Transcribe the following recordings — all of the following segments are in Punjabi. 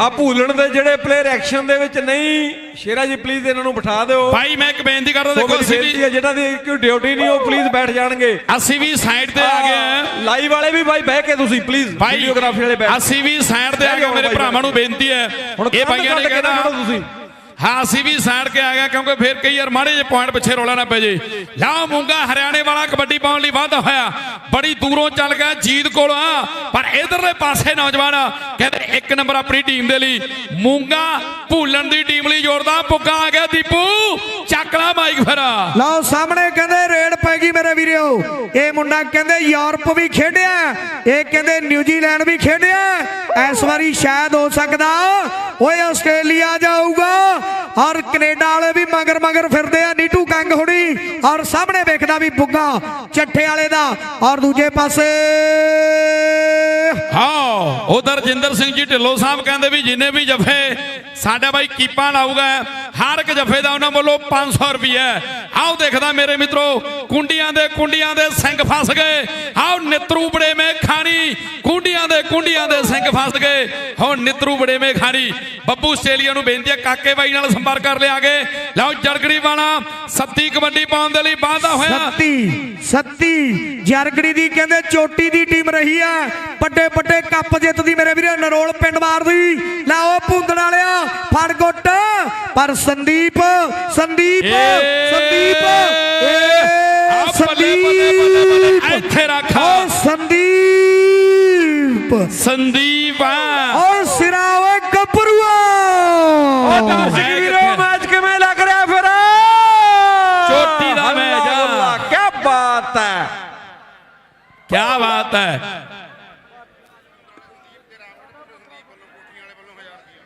ਆ ਭੂਲਣ ਦੇ ਜਿਹੜੇ ਪਲੇਅਰ ਐਕਸ਼ਨ ਦੇ ਵਿੱਚ ਨਹੀਂ ਸ਼ੇਰਾ ਜੀ ਪਲੀਜ਼ ਇਹਨਾਂ ਨੂੰ ਬਿਠਾ ਦਿਓ। ਭਾਈ ਮੈਂ ਇੱਕ ਬੇਨਤੀ ਕਰਦਾ ਦੇਖੋ ਅਸੀਂ ਵੀ ਹੈ ਜਿਹਨਾਂ ਦੀ ਕੋਈ ਡਿਊਟੀ ਨਹੀਂ ਉਹ ਪਲੀਜ਼ ਬੈਠ ਜਾਣਗੇ। ਅਸੀਂ ਵੀ ਸਾਈਡ ਤੇ ਆ ਗਏ ਲਾਈਵ ਵਾਲੇ ਵੀ ਬਾਈ ਬਹਿ ਕੇ ਤੁਸੀਂ ਪਲੀਜ਼ ਭਾਈ ਵੀਡੀਓਗ੍ਰਾਫੀ ਵਾਲੇ ਬੈਠ ਅਸੀਂ ਵੀ ਸਾਈਡ ਤੇ ਆ ਗਏ ਮੇਰੇ ਭਰਾਵਾਂ ਨੂੰ ਬੇਨਤੀ ਹੈ। ਇਹ ਭਾਈਆਂ ਨੇ ਕਹਿਣਾ ਤੁਸੀਂ। ਹਾਂ, ਅਸੀਂ ਵੀ ਸਾਈਡ ਕੇ ਆ ਗਏ ਕਿਉਂਕਿ ਫਿਰ ਕਈ ਵਾਰ ਮਾੜੇ ਜੇ ਪੁਆਇੰਟ ਪਿੱਛੇ ਰੋਲਾ ਨਾ ਪੈ ਜੇ। ਲਾਓ ਮੂੰਗਾ ਹਰਿਆਣੇ ਵਾਲਾ ਕਬੱਡੀ ਪਾਉਣ ਲਈ ਵਾਧਾ ਹੋਇਆ। ਬੜੀ ਦੂਰੋਂ ਚੱਲ ਗਿਆ ਜੀਤ ਕੋਲ ਆ ਪਰ ਇਧਰਲੇ ਪਾਸੇ ਨੌਜਵਾਨ ਕਹਿੰਦੇ ਇੱਕ ਨੰਬਰ ਆਪਣੀ ਟੀਮ ਦੇ ਲਈ। ਮੂੰਗਾ ਭੂਲਣ ਦੀ ਟੀਮ ਲਈ ਜੋੜਦਾ ਪੁੱਗਾ ਆ ਗਿਆ ਦੀਪੂ। ਚੱਕ ਮਾਈਕ ਫਿਰ। ਲਓ, ਸਾਹਮਣੇ ਕਹਿੰਦੇ ਰੇਡ ਪੈ ਗਈ ਮੇਰੇ ਵੀਰੋ। ਇਹ ਮੁੰਡਾ ਕਹਿੰਦੇ ਯੂਰਪ ਵੀ ਖੇਡਿਆ। ਇਹ ਕਹਿੰਦੇ ਨਿਊਜ਼ੀਲੈਂਡ ਵੀ ਖੇਡਿਆ। ਇਸ ਵਾਰੀ ਸ਼ਾਇਦ ਹੋ ਸਕਦਾ। ਓਏ, ਆਸਟ੍ਰੇਲੀਆ ਜਾਊਗਾ। ਔਰ ਕੈਨੇਡਾ ਵਾਲੇ ਵੀ ਮਗਰ ਮਗਰ ਫਿਰਦੇ ਆ, ਨੀਟੂ ਕੰਗ ਹੁਣੀ। ਔਰ ਸਾਹਮਣੇ ਵੇਖਦਾ ਵੀ ਬੁੱਗਾ ਚੱਠੇ ਵਾਲੇ ਦਾ। ਔਰ ਦੂਜੇ ਪਾਸੇ ਹਾਂ। ਉਧਰ ਜਿੰਦਰ ਸਿੰਘ ਜੀ ਢਿੱਲੋਂ ਸਾਹਿਬ ਕਹਿੰਦੇ ਵੀ ਜਿੰਨੇ ਵੀ ਜਫੇ ਸਾਡਾ ਬਾਈ ਕੀਪਾਂ ਲਾਊਗਾ, ਹਰ ਇੱਕ ਜਫੇ ਦਾ ਉਹਨਾਂ ਵੱਲੋਂ 500 ਰੁਪਏ ਆਓ ਦੇਖਦਾ ਮੇਰੇ ਮਿੱਤਰੋ, ਕੁੰਡੀਆਂ ਦੇ ਕੁੰਡੀਆਂ ਦੇ ਸਿੰਘ ਫਸ ਗਏ। ਆਓ ਨਿਤਰੂ ਬੜੇ ਮੇ ਖਾਣੀ, ਕੁੰਡੀਆਂ ਦੇ ਕੁੰਡੀਆਂ ਦੇ ਸਿੰਘ ਫਸ ਗਏ। ਹੁਣ ਨਿਤਰੂ ਬੜੇ ਮੇ ਖਾਣੀ। ਬੱਬੂ ਆਸਟ੍ਰੇਲੀਆ ਨੂੰ ਬੇਨਤੀ ਹੈ ਕਾਕੇ ਬਾਈ ਨਾਲ ਸੰਪਰਕ ਕਰ ਲਿਆ ਆਗੇ ਲਓ ਜਰਗੜੀ ਵਾਲਾ, ਸੱਤੀ ਕਬੱਡੀ ਪਾਉਣ ਦੇ ਲਈ ਵਾਅਦਾ ਹੋਇਆ। ਸੱਤੀ ਸੱਤੀ, ਜਰਗੜੀ ਦੀ ਕਹਿੰਦੇ ਚੋਟੀ ਦੀ ਟੀਮ ਰਹੀ ਹੈ ਵੱਡੇ ਵੱਡੇ ਕੱਪ ਜਿੱਤਦੀ ਮੇਰੇ ਵੀਰੇ ਨਰੋਲ ਪਿੰਡ ਮਾਰਦੀ ਲੈ ਉਹ ਭੁੰਦੜ ਵਾਲਿਆ ਫੜ ਗੁੱਟ। ਪਰ ਸੰਦੀਪ ਸੰਦੀਪ ਸੰਦੀਪ ਏ ਇੱਥੇ ਰੱਖ। ਓ ਸੰਦੀਪ। ਸੰਦੀਪ। ਓ ਸਿਰਾ ਓਏ ਗੱਭਰੂਆ। ਉਹ ਦਰਸ਼ਕ ਵੀਰੋ ਮੈਚ ਕਿਵੇਂ ਲੱਗ ਰਿਹਾ ਫਿਰ? ਚੋਟੀ ਦਾ ਮੈਚ ਆ। ਕੀ ਬਾਤ ਹੈ। ਕੀ ਬਾਤ ਹੈ।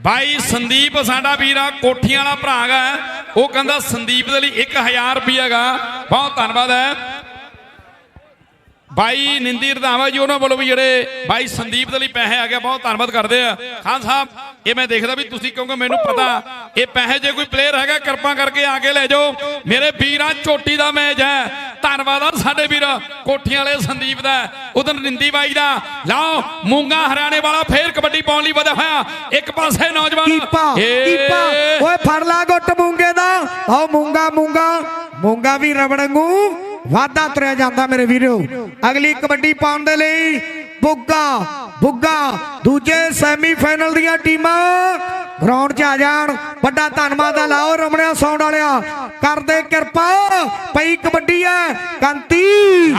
ਭਾਈ ਸੰਦੀਪ ਸਾਡਾ ਵੀਰਾ ਕੋਠੀਆਂ ਵਾਲਾ ਭਰਾ ਗਾ ਉਹ ਕਹਿੰਦਾ, ਸੰਦੀਪ ਦੇ ਲਈ 1000 ਰੁਪਿਆ ਗਾ ਬਹੁਤ ਧੰਨਵਾਦ ਹੈ। ਭਾਈ ਨਿੰਦੀ ਰਧਾਵਾ ਜੀ ਉਹਨਾਂ ਵੱਲੋਂ ਵੀ ਜਿਹੜੇ ਭਾਈ ਸੰਦੀਪ ਦੇ ਲਈ ਪੈਸੇ ਆ ਗਏ ਬਹੁਤ ਧੰਨਵਾਦ ਕਰਦੇ ਆ। ਖਾਨ ਸਾਹਿਬ ਇਹ ਮੈਂ ਦੇਖਦਾ ਵੀ ਤੁਸੀਂ ਕਿਉਂਕਿ ਮੈਨੂੰ ਪਤਾ ਇਹ ਪੈਸੇ ਜੇ ਕੋਈ ਪਲੇਅਰ ਹੈਗਾ ਕਿਰਪਾ ਕਰਕੇ ਆ ਕੇ ਲੈ ਜਾਓ। ਮੇਰੇ ਵੀਰਾਂ ਚੋਟੀ ਦਾ ਮੈਚ ਹੈ। ਧੰਨਵਾਦ ਆ ਸਾਡੇ ਵੀਰ ਕੋਠੀਆਂ ਵਾਲੇ ਸੰਦੀਪ ਦਾ। ਉਧਰ ਨਿੰਦੀ ਬਾਈ ਦਾ। ਲਓ ਮੂੰਗਾ ਹਰਿਆਣੇ ਵਾਲਾ ਫੇਰ ਕਬੱਡੀ ਪਾਉਣ ਲਈ ਵਧਿਆ ਹੋਇਆ। ਇੱਕ ਪਾਸੇ ਨੌਜਵਾਨ ਕੀਪਾ ਕੀਪਾ। ਓਏ ਫੜ ਲਾ ਗੁੱਟ ਮੂੰਗੇ ਦਾ। ਆਓ ਮੂੰਗਾ ਮੂੰਗਾ। ਮੂੰਗਾ ਵੀ ਰਵੜੰਗੂ ਵਾਧਾ ਤੁਰਿਆ ਜਾਂਦਾ ਮੇਰੇ ਵੀਰੋ। ਅਗਲੀ ਕਬੱਡੀ ਪਾਉਣ ਦੇ ਲਈ ਬੁੱਗਾ ਬੁੱਗਾ, ਦੂਜੇ ਸੈਮੀਫਾਈਨਲ ਦੀਆਂ ਟੀਮਾਂ ਗਰਾਊਂਡ 'ਚ ਆ ਜਾਣ। ਵੱਡਾ ਧੰਨਵਾਦ ਆ ਲਾਓ ਰਮਣਿਆ ਸੌਂਡ ਵਾਲਿਆ। ਕਰਦੇ ਕਿਰਪਾ, ਪਈ ਕਬੱਡੀ ਐ, ਕੰਤੀ।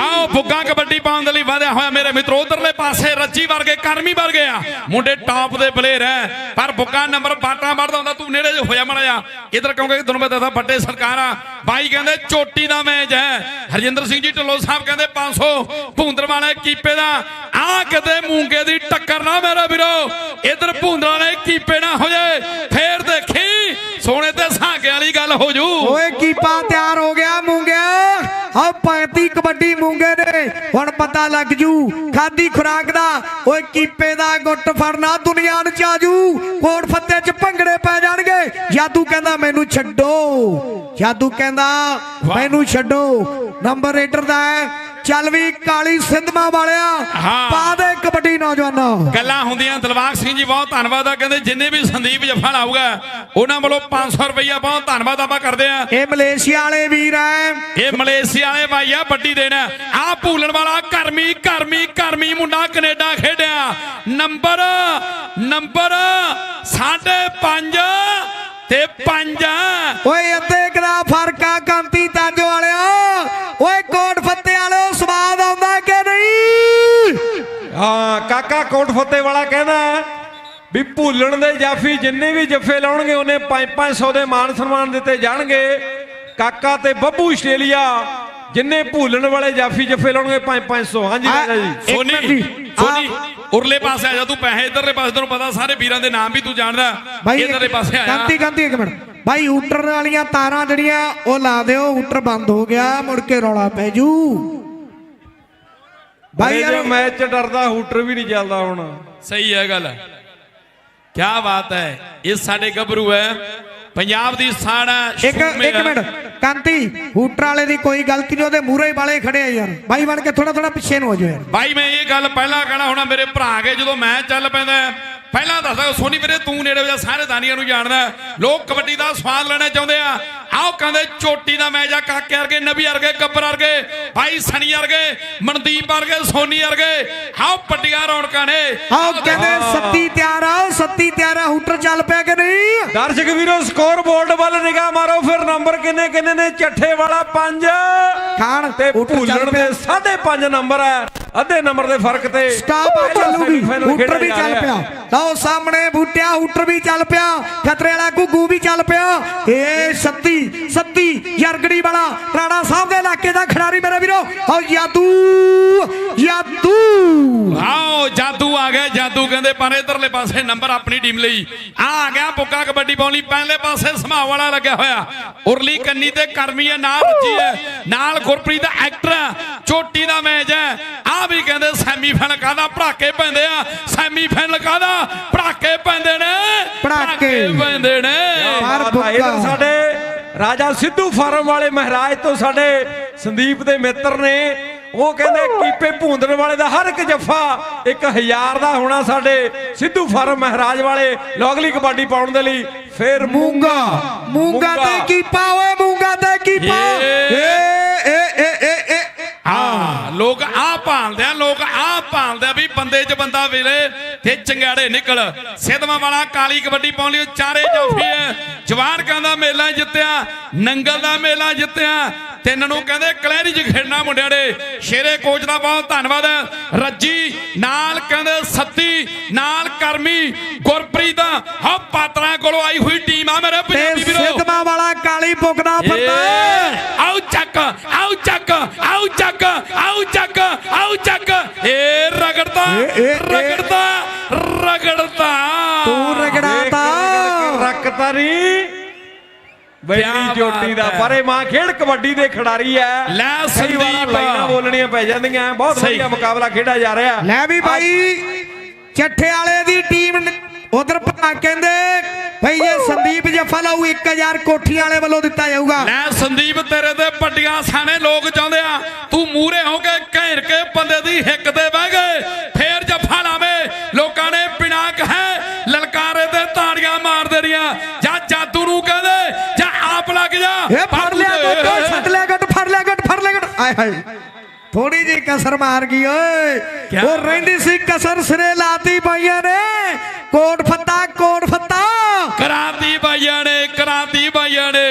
ਆਓ, ਬੁੱਗਾ ਕਬੱਡੀ ਪਾਉਣ ਦੇ ਲਈ ਵਧਿਆ ਹੋਇਆ ਮੇਰੇ ਮਿੱਤਰੋ, ਉਧਰਲੇ ਪਾਸੇ ਰੱਜੀ ਵਰਗੇ, ਕਰਮੀ ਵਰਗੇ ਆ। ਮੁੰਡੇ ਟਾਪ ਦੇ ਪਲੇਅਰ ਐ। ਪਰ ਬੁੱਗਾ ਨੰਬਰ ਬਾਟਾ ਵੜਦਾ ਹੁੰਦਾ, ਤੂੰ ਨੇੜੇ ਜਿਹਾ ਹੋਇਆ ਮੜਿਆ ਇਧਰ ਕਿਉਂਕਿ ਤੁਹਾਨੂੰ ਮੈਂ ਦੱਸਦਾ, ਵੱਡੇ ਸਰਕਾਰ ਆ। ਬਾਈ ਕਹਿੰਦੇ, ਚੋਟੀ ਦਾ ਮੈਚ ਹੈ ਹਰਜਿੰਦਰ ਸਿੰਘ ਜੀ ਢਿੱਲੋਂ ਸਾਹਿਬ ਕਹਿੰਦੇ 500 ਭੂੰਦਰ ਵਾਲੇ ਕੀਪੇ ਦਾ। ਆ ਕਿਤੇ ਮੂੰਗੇ ਦੀ ਟੱਕਰ ਨਾ ਮੇਰਾ ਵੀਰੋ। ਇਧਰ ਭੂੰਦਰ ਵਾਲੇ ਕੀਪੇ ਨਾ ਹੋ ਜਾਏ ਫੇਰ ਦੇਖੀ, ਸੋਨੇ ਤੇ ਸਾਂਗੇ ਵਾਲੀ ਗੱਲ ਹੋ ਜੂ। ਓਏ, ਕੀਪਾ ਤਿਆਰ ਹੋ ਗਿਆ ਮੂੰਗਿਆ। ਆ ਪੰਕਤੀ ਕਬੱਡੀ ਮੂੰਗੇ ਨੇ, ਹੁਣ ਪਤਾ ਲੱਗ ਜੂ, ਖਾਦੀ ਖੁਰਾਕ ਦਾ। ਓਏ, ਕੀਪੇ ਦਾ ਗੁੱਟ ਫੜਨਾ ਦੁਨੀਆ ਨੂੰ ਚਾਜੂ ਕੋਟ ਫੱਤੇ ਚ ਭੰਗੜੇ ਪੈ ਜਾਣਗੇ। ਜਾਦੂ ਕਹਿੰਦਾ, ਮੈਨੂੰ ਛੱਡੋ। ਜਾਦੂ ਕਹਿੰਦਾ, ਮੈਨੂੰ ਛੱਡੋ। ਨੰਬਰ ਰੇਟਰ ਦਾ ਹੈ। ਚੱਲ ਵੀ ਕਾਲੀ ਸਿੰਧਮਾ ਵਾਲਿਆ। ਪਾ ਦੇ ਕਬੱਡੀ ਨੌਜਵਾਨੋ। ਗੱਲਾਂ ਹੁੰਦੀਆਂ ਦਿਲਬਾਗ ਸਿੰਘ ਜੀ ਬਹੁਤ ਧੰਨਵਾਦ ਆ ਕਹਿੰਦੇ ਜਿੰਨੇ ਵੀ ਸੰਦੀਪ ਜੱਫਾ ਲਾਊਗਾ ਉਹਨਾਂ ਵੱਲੋਂ 500 ਰੁਪਈਆ ਬਹੁਤ ਧੰਨਵਾਦ ਆਪਾਂ ਕਰਦੇ ਆ ਇਹ ਮਲੇਸ਼ੀਆ ਵਾਲੇ ਵੀਰ ਐ। ਇਹ ਮਲੇਸ਼ੀਆ ਵਾਲੇ ਭਾਈ ਆ ਵੱਡੀ ਦੇਣ। ਆ ਭੂਲਣ ਵਾਲਾ ਕਰਮੀ ਕਰਮੀ ਕਰਮੀ ਮੁੰਡਾ ਕੈਨੇਡਾ ਖੇਡਿਆ। ਨੰਬਰ ਨੰਬਰ 5.5 ਤੇ 5 ਓਏ ਅੱਧੇ ਕਦਾ ਫ਼ਰਕ ਆ ਕਾਂਤੀ ਤਾਜ ਵਾਲਿਆ ਓਏ ਕੋਟ ਫੱਤੇ ਵਾਲਿਓ ਸਵਾਦ ਆਉਂਦਾ ਕਿ ਨਹੀਂ ਹਾਂ ਕਾਕਾ ਕੋਟ ਫੱਤੇ ਵਾਲਾ ਕਹਿੰਦਾ ਵੀ ਭੁੱਲਣ ਦੇ ਜਾਫੀ ਜਿੰਨੇ ਵੀ ਜੱਫੇ ਲਾਉਣਗੇ ਉਹਨੇ 5-500 ਦੇ ਮਾਨ ਸਨਮਾਨ ਦਿੱਤੇ ਜਾਣਗੇ। ਕਾਕਾ ਤੇ ਬੱਬੂ ਆਸਟ੍ਰੇਲੀਆ ਜਿੰਨੇ ਭੁੱਲਣ ਵਾਲੇ ਜਾਫੀ ਜੱਫੇ ਲਾਉਣਗੇ 5-500 ਹਾਂਜੀ ਆ- ਰਾਜਾ ਜੀ। ਇੱਕ ਸੋਨੀ ਸੋਨੀ ਆ- ਉਰਲੇ ਪਾਸੇ ਆ ਜਾ ਤੂੰ ਪੈਸੇ ਇਧਰਲੇ ਪਾਸੇ ਤੈਨੂੰ ਪਤਾ ਸਾਰੇ ਵੀਰਾਂ ਦੇ ਨਾਮ ਵੀ ਤੂੰ ਜਾਣਦਾ। ਇਧਰਲੇ ਪਾਸੇ ਆਇਆ ਕਾਂਤੀ ਕਾਂਤੀ ਇੱਕ ਮਿੰਟ। ਭਾਈ ਹੂਟਰ ਵਾਲੀਆਂ ਤਾਰਾਂ ਜਿਹੜੀਆਂ ਉਹ ਲਾ ਦਿਓ ਹੂਟਰ ਬੰਦ ਹੋ ਗਿਆ ਮੁੜ ਕੇ ਰੌਲਾ ਪੈ ਜੂ। ਭਾਈ ਭਾਈ ਯਾਰ ਮੈਚ ਚ ਡਰਦਾ ਹੂਟਰ ਵੀ ਨਹੀਂ ਚੱਲਦਾ ਹੁਣ। ਸਹੀ ਹੈ ਗੱਲ। ਕੀ ਬਾਤ ਹੈ। ਇਹ ਸਾਡੇ ਗੱਭਰੂ ਹੈ। ਪੰਜਾਬ ਦੀ ਸਾੜਾ ਇੱਕ ਇੱਕ ਮਿੰਟ। ਕਾਂਤੀ ਹੂਟਰ ਵਾਲੇ ਦੀ ਕੋਈ ਗਲਤੀ ਨਹੀਂ ਉਹਦੇ ਮੂਹਰੇ ਹੀ ਵਾਲੇ ਖੜੇ ਆ ਯਾਰ। ਭਾਈ ਬਣ ਕੇ ਥੋੜਾ ਥੋੜਾ ਪਿੱਛੇ ਨੂੰ ਹੋ ਜਾਓ ਯਾਰ। ਭਾਈ ਮੈਂ ਇਹ ਗੱਲ ਪਹਿਲਾਂ ਕਹਿਣਾ ਹੋਣਾ ਮੇਰੇ ਭਰਾ ਕੇ ਜਦੋਂ ਮੈਂ ਚੱਲ ਪੈਂਦਾ ਪਹਿਲਾਂ ਦੱਸਦਾ ਸੋਨੀ ਵੀਰੇ ਤੂੰ ਨੇੜੇ ਵਜਾ ਸਾਰੇ ਦਾਨੀਆਂ ਨੂੰ ਜਾਣਦਾ। ਲੋਕ ਕਬੱਡੀ ਦਾ ਸਵਾਦ ਲੈਣਾ ਚਾਹੁੰਦੇ ਆ। ਆਓ ਕਹਿੰਦੇ ਚੋਟੀ ਦਾ ਮੈਚ ਆ ਕਾਕੇ ਵਰਗੇ ਨਬੀ ਵਰਗੇ ਗੱਬਰ ਵਰਗੇ ਭਾਈ ਸਣੀ ਵਰਗੇ ਮਨਦੀਪ ਵਰਗੇ ਸੋਨੀ ਵਰਗੇ। ਆਓ ਪੱਟੀਆਂ ਰੌਣਕਾਂ ਨੇ। ਆਓ ਕਹਿੰਦੇ ਸੱਤੀ ਤਿਆਰ ਆ ਸੱਤੀ ਤਿਆਰ ਆ ਹੂਟਰ ਚੱਲ ਪਿਆ ਕਿ ਨਹੀਂ? ਦਰਸ਼ਕ ਵੀਰੋ ਸਕੋਰ ਬੋਰਡ ਵੱਲ ਨਿਗਾਹ ਮਾਰੋ ਫਿਰ ਨੰਬਰ ਕਿੰਨੇ ਕਿੰਨੇ ਨੇ? ਚੱਠੇ ਵਾਲਾ 5 ਖਾਣ ਤੇ ਭੂਲਣ ਦੇ 5.5 ਨੰਬਰ ਹੈ ਅੱਧੇ ਨੰਬਰ ਦੇ ਫ਼ਰਕ ਤੇ ਸਟਾਪ ਪਹਿਲਾ ਚੱਲੂਗੀ ਹੂਟਰ ਵੀ ਚੱਲ ਪਿਆ। ਲਓ ਸਾਹਮਣੇ ਬੂਟਿਆ ਹੂਟਰ ਵੀ ਚੱਲ ਪਿਆ। ਖਤਰੇ ਵਾਲਾ ਗੁੱਗੂ ਵੀ ਚੱਲ ਪਿਆ। ਏ ਸੱਤੀ ਸੱਤੀ ਯਰਗੜੀ ਵਾਲਾ ਰਾਣਾ ਸਾਹਿਬ ਦੇ ਇਲਾਕੇ ਦਾ ਖਿਡਾਰੀ ਮੇਰੇ ਵੀਰੋ। ਓ ਯਾਦੂ ਯਾਦੂ। ਆਓ ਜਾਦੂ ਆ ਗਿਆ ਜਾਦੂ ਕਹਿੰਦੇ ਪਰ ਇਧਰਲੇ ਪਾਸੇ ਨੰਬਰ ਆਪਣੀ ਟੀਮ ਲਈ। ਆ ਆ ਗਿਆ ਪੁੱਕਾ ਕਬੱਡੀ ਪਾਉਣ ਲਈ। ਪਹਿਲੇ ਪਾਸੇ ਸਮਾ ਵਾਲਾ ਲੱਗਿਆ ਹੋਇਆ। ਉਰਲੀ ਕੰਨੀ ਤੇ ਕਰਮੀ ਹੈ ਨਾਲ ਰੱਜੀ ਹੈ। ਨਾਲ ਗੁਰਪ੍ਰੀਤ ਦਾ ਐਕਟਰ ਚੋਟੀ ਦਾ ਮੈਚ ਹੈ। ਆ ਵੀ ਕਹਿੰਦੇ ਸੈਮੀਫਾਈਨਲ ਕਾਹਦਾ? ਭੜਾਕੇ ਪੈਂਦੇ ਆ। ਸੈਮੀਫਾਈਨਲ ਕਾਹਦਾ? ਭੜਾਕੇ ਪੈਂਦੇ ਨੇ। ਭੜਾਕੇ। ਪੈਂਦੇ ਨੇ। ਆ। ਇੱਧਰ ਸਾਡੇ ਰਾਜਾ ਸਿੱਧੂ ਫਾਰਮ ਵਾਲੇ ਮਹਾਰਾਜ ਤੋਂ ਸਾਡੇ ਸੰਦੀਪ ਦੇ ਮਿੱਤਰ ਨੇ। ਉਹ ਕਹਿੰਦੇ ਕੀਪੇ ਭੂੰਦਣ ਵਾਲੇ ਦਾ ਹਰ ਇੱਕ ਜੱਫਾ 1000 ਦਾ ਹੋਣਾ ਸਾਡੇ ਸਿੱਧੂ ਫਾਰਮ ਮਹਾਰਾਜ ਵਾਲੇ ਲੋਗਲੀ ਕਬੱਡੀ ਪਾਉਣ ਦੇ ਲਈ। ਫੇਰ ਮੂੰਗਾ। ਮੂੰਗਾ। ਤੇ ਕੀਪਾ ਓਏ ਮੂੰਗਾ ਤੇ ਕੀਪਾ। ਏ ਏ ਏ ਏ ਆ ਲੋਕ ਆ ਭਾਲਦੇ ਆ ਲੋਕ ਆ ਭਾਲਦੇ ਆ ਵੀ ਬੰਦੇ 'ਚ ਬੰਦਾ ਵੇਲੇ ਤੇ ਚੰਗਿਆੜੇ ਨਿਕਲ। ਸਿੱਧਵਾਂ ਵਾਲਾ ਕਾਲੀ ਕਬੱਡੀ ਪਾਉਣ ਲਈ ਚਾਰੇ ਜਾਫੀ ਹੈ ਜਵਾਨਕਾਂ ਦਾ ਮੇਲਾ ਜਿੱਤਿਆ ਨੰਗਲ ਦਾ ਮੇਲਾ ਜਿੱਤਿਆ। ਤਿੰਨ ਨੂੰ ਕਹਿੰਦੇ ਕਲੈਰੀ 'ਚ ਖੇਡਣਾ ਮੁੰਡਿਆਂ ਦੇ ਸ਼ੇਰੇ ਕੋਚ ਦਾ ਬਹੁਤ ਧੰਨਵਾਦ। ਰੱਜੀ ਨਾਲ ਕਹਿੰਦੇ ਸੱਤੀ ਨਾਲ ਕਰਮੀ ਗੁਰਪ੍ਰੀਤ। ਹਾ ਪਾਤਰਾਂ ਕੋਲੋਂ ਆਈ ਹੋਈ ਟੀਮ ਆ ਮੇਰੇ ਤੇ ਪੰਜਾਬੀ ਵੀਰੋ। ਸਿੱਧਮਾ ਵਾਲਾ ਕਾਲੀ ਪੁੱਗਦਾ ਫਿਰਦਾ ਆਓ ਚੱਕ ਆਓ ਚੱਕ ਆਓ ਚੱਕ ਆਓ ਚੱਕ ਆਓ ਚੱਕ। ਰਗੜਦਾ। ਰਗੜਦਾ ਰਗੜਦਾ ਤੂੰ ਰਗੜਾਤਾ ਰੱਖਤਾ ਨਹੀਂ ਬੈਠੀ ਚੋਟੀ ਦਾ। ਪਰ ਇਹ ਮਾਂ ਖੇਡ ਕਬੱਡੀ ਦੇ ਖਿਡਾਰੀ ਹੈ ਲੈ ਸੰਦੀਪ। ਲਾਈਨਾਂ ਬੋਲਣੀਆਂ ਪੈ ਜਾਂਦੀਆਂ ਬਹੁਤ ਸਹੀ। ਵਧੀਆ ਮੁਕਾਬਲਾ ਖੇਡਿਆ ਜਾ ਰਿਹਾ ਲੈ ਵੀ ਭਾਈ ਚੱਠੇ ਵਾਲੇ ਦੀ ਟੀਮ ਉਧਰ ਭਾ ਕਹਿੰਦੇ ਭਈ ਇਹ ਸੰਦੀਪ ਜੱਫਾ ਲਾਊ 1000 ਕੋਠੀ ਵਾਲੇ ਵੱਲੋਂ ਦਿੱਤਾ ਜਾਊਗਾ। ਲੈ ਸੰਦੀਪ ਤੇਰੇ ਤੇ ਪੱਟੀਆਂ ਸਾਨੇ ਲੋਕ ਚਾਹੁੰਦੇ ਆ। ਤੂੰ ਮੂਰੇ ਹੋ ਕੇ ਘੇਰ ਕੇ ਬੰਦੇ ਦੀ ਹਿੱਕ ਤੇ ਬਹਿ ਗਏ ਫੇਰ ਜੱਫਾ ਲਾਵੇਂ। ਲੋਕਾਂ ਨੇ ਬਿਨਾਂ ਕਹੇ ਲਲਕਾਰੇ ਤੇ ਤਾੜੀਆਂ ਮਾਰ ਦੇਣੀਆਂ। ਜਾਂ ਜਾਦੂ ਨੂੰ ਕਹਦੇ ਜਾਂ ਆਪ ਲੱਗ ਜਾ। ਫੜ ਲਿਆ ਗੱਟ ਛੱਡ ਲਿਆ ਗੱਟ ਫੜ ਲਿਆ ਗੱਟ ਫੜ ਲਿਆ ਗੱਟ। ਆਏ ਹਾਏ। ਥੋੜੀ ਜੀ ਕਸਰ ਮਾਰ ਗਈ ਓਏ। ਉਹ ਰਹਿੰਦੀ ਸੀ ਕਸਰ ਸਿਰੇ ਲਾਤੀ ਪਾਈਆਂ ਨੇ। ਕੋਟ ਫੱਤਾ ਕੋਟ ਫੱਤਾ। ਕਰਾਤੀ ਬਾਈਆਂ ਨੇ ਕਰਾਤੀ ਬਾਈਆਂ ਨੇ।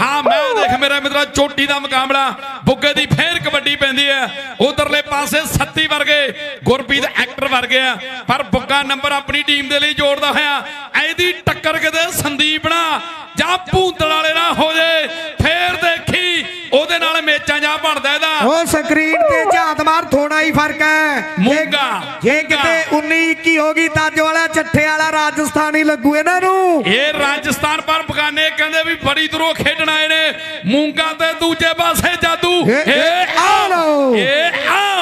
ਹਾਂ ਮੈਂ ਦੇਖ ਮੇਰਾ ਮਿੱਤਰਾ ਚੋਟੀ ਦਾ ਮੁਕਾਬਲਾ ਬੁੱਗੇ ਦੀ ਫੇਰ ਕਬੱਡੀ ਪੈਂਦੀ ਹੈ। ਉਧਰਲੇ ਪਾਸੇ ਸੱਤੀ ਵਰਗੇ ਗੁਰਪ੍ਰੀਤ ਐਕਟਰ ਵਰਗੇ ਆ। ਪਰ ਬੁੱਗਾ ਨੰਬਰ ਆਪਣੀ ਟੀਮ ਦੇ ਲਈ ਜੋੜਦਾ ਹੋਇਆ। ਇਹਦੀ ਟੱਕਰ ਕਿਤੇ ਸੰਦੀਪ ਨਾ ਜਾਂ ਭੂੰਦੜ ਵਾਲੇ ਨਾ ਹੋ ਜੇ ਫੇਰ ਦੇਖੀ ਉਹਦੇ ਨਾਲ ਮੇਚਾਂ ਜਾ ਬਣਦਾ ਇਹਦਾ। ਉਹ ਸਕਰੀਨ ਤੇ ਝਾਤ ਮਾਰ ਥੋੜਾ ਹੀ ਫ਼ਰਕ ਹੈ। ਮੂੰਗਾ, ਜੇ। ਕਿਤੇ 19 21 ਹੋ ਗਈ ਤਾਂ ਜੋ ਵਾਲਾ ਚੱਠੇ ਵਾਲਾ ਰਾਜਸਥਾਨੀ ਲੱਗੂ ਇਹਨਾਂ ਨੂੰ। ਇਹ ਰਾਜਸਥਾਨ ਪਰ ਬਗਾਨੇ ਕਹਿੰਦੇ ਵੀ ਬੜੀ ਦੂਰੋਂ ਖੇਡਣ ਆਏ ਨੇ। ਮੂੰਗਾ ਤੇ ਦੂਜੇ ਪਾਸੇ ਜਾਦੂ। ਇਹ- ਆ ਲਓ। ਇਹ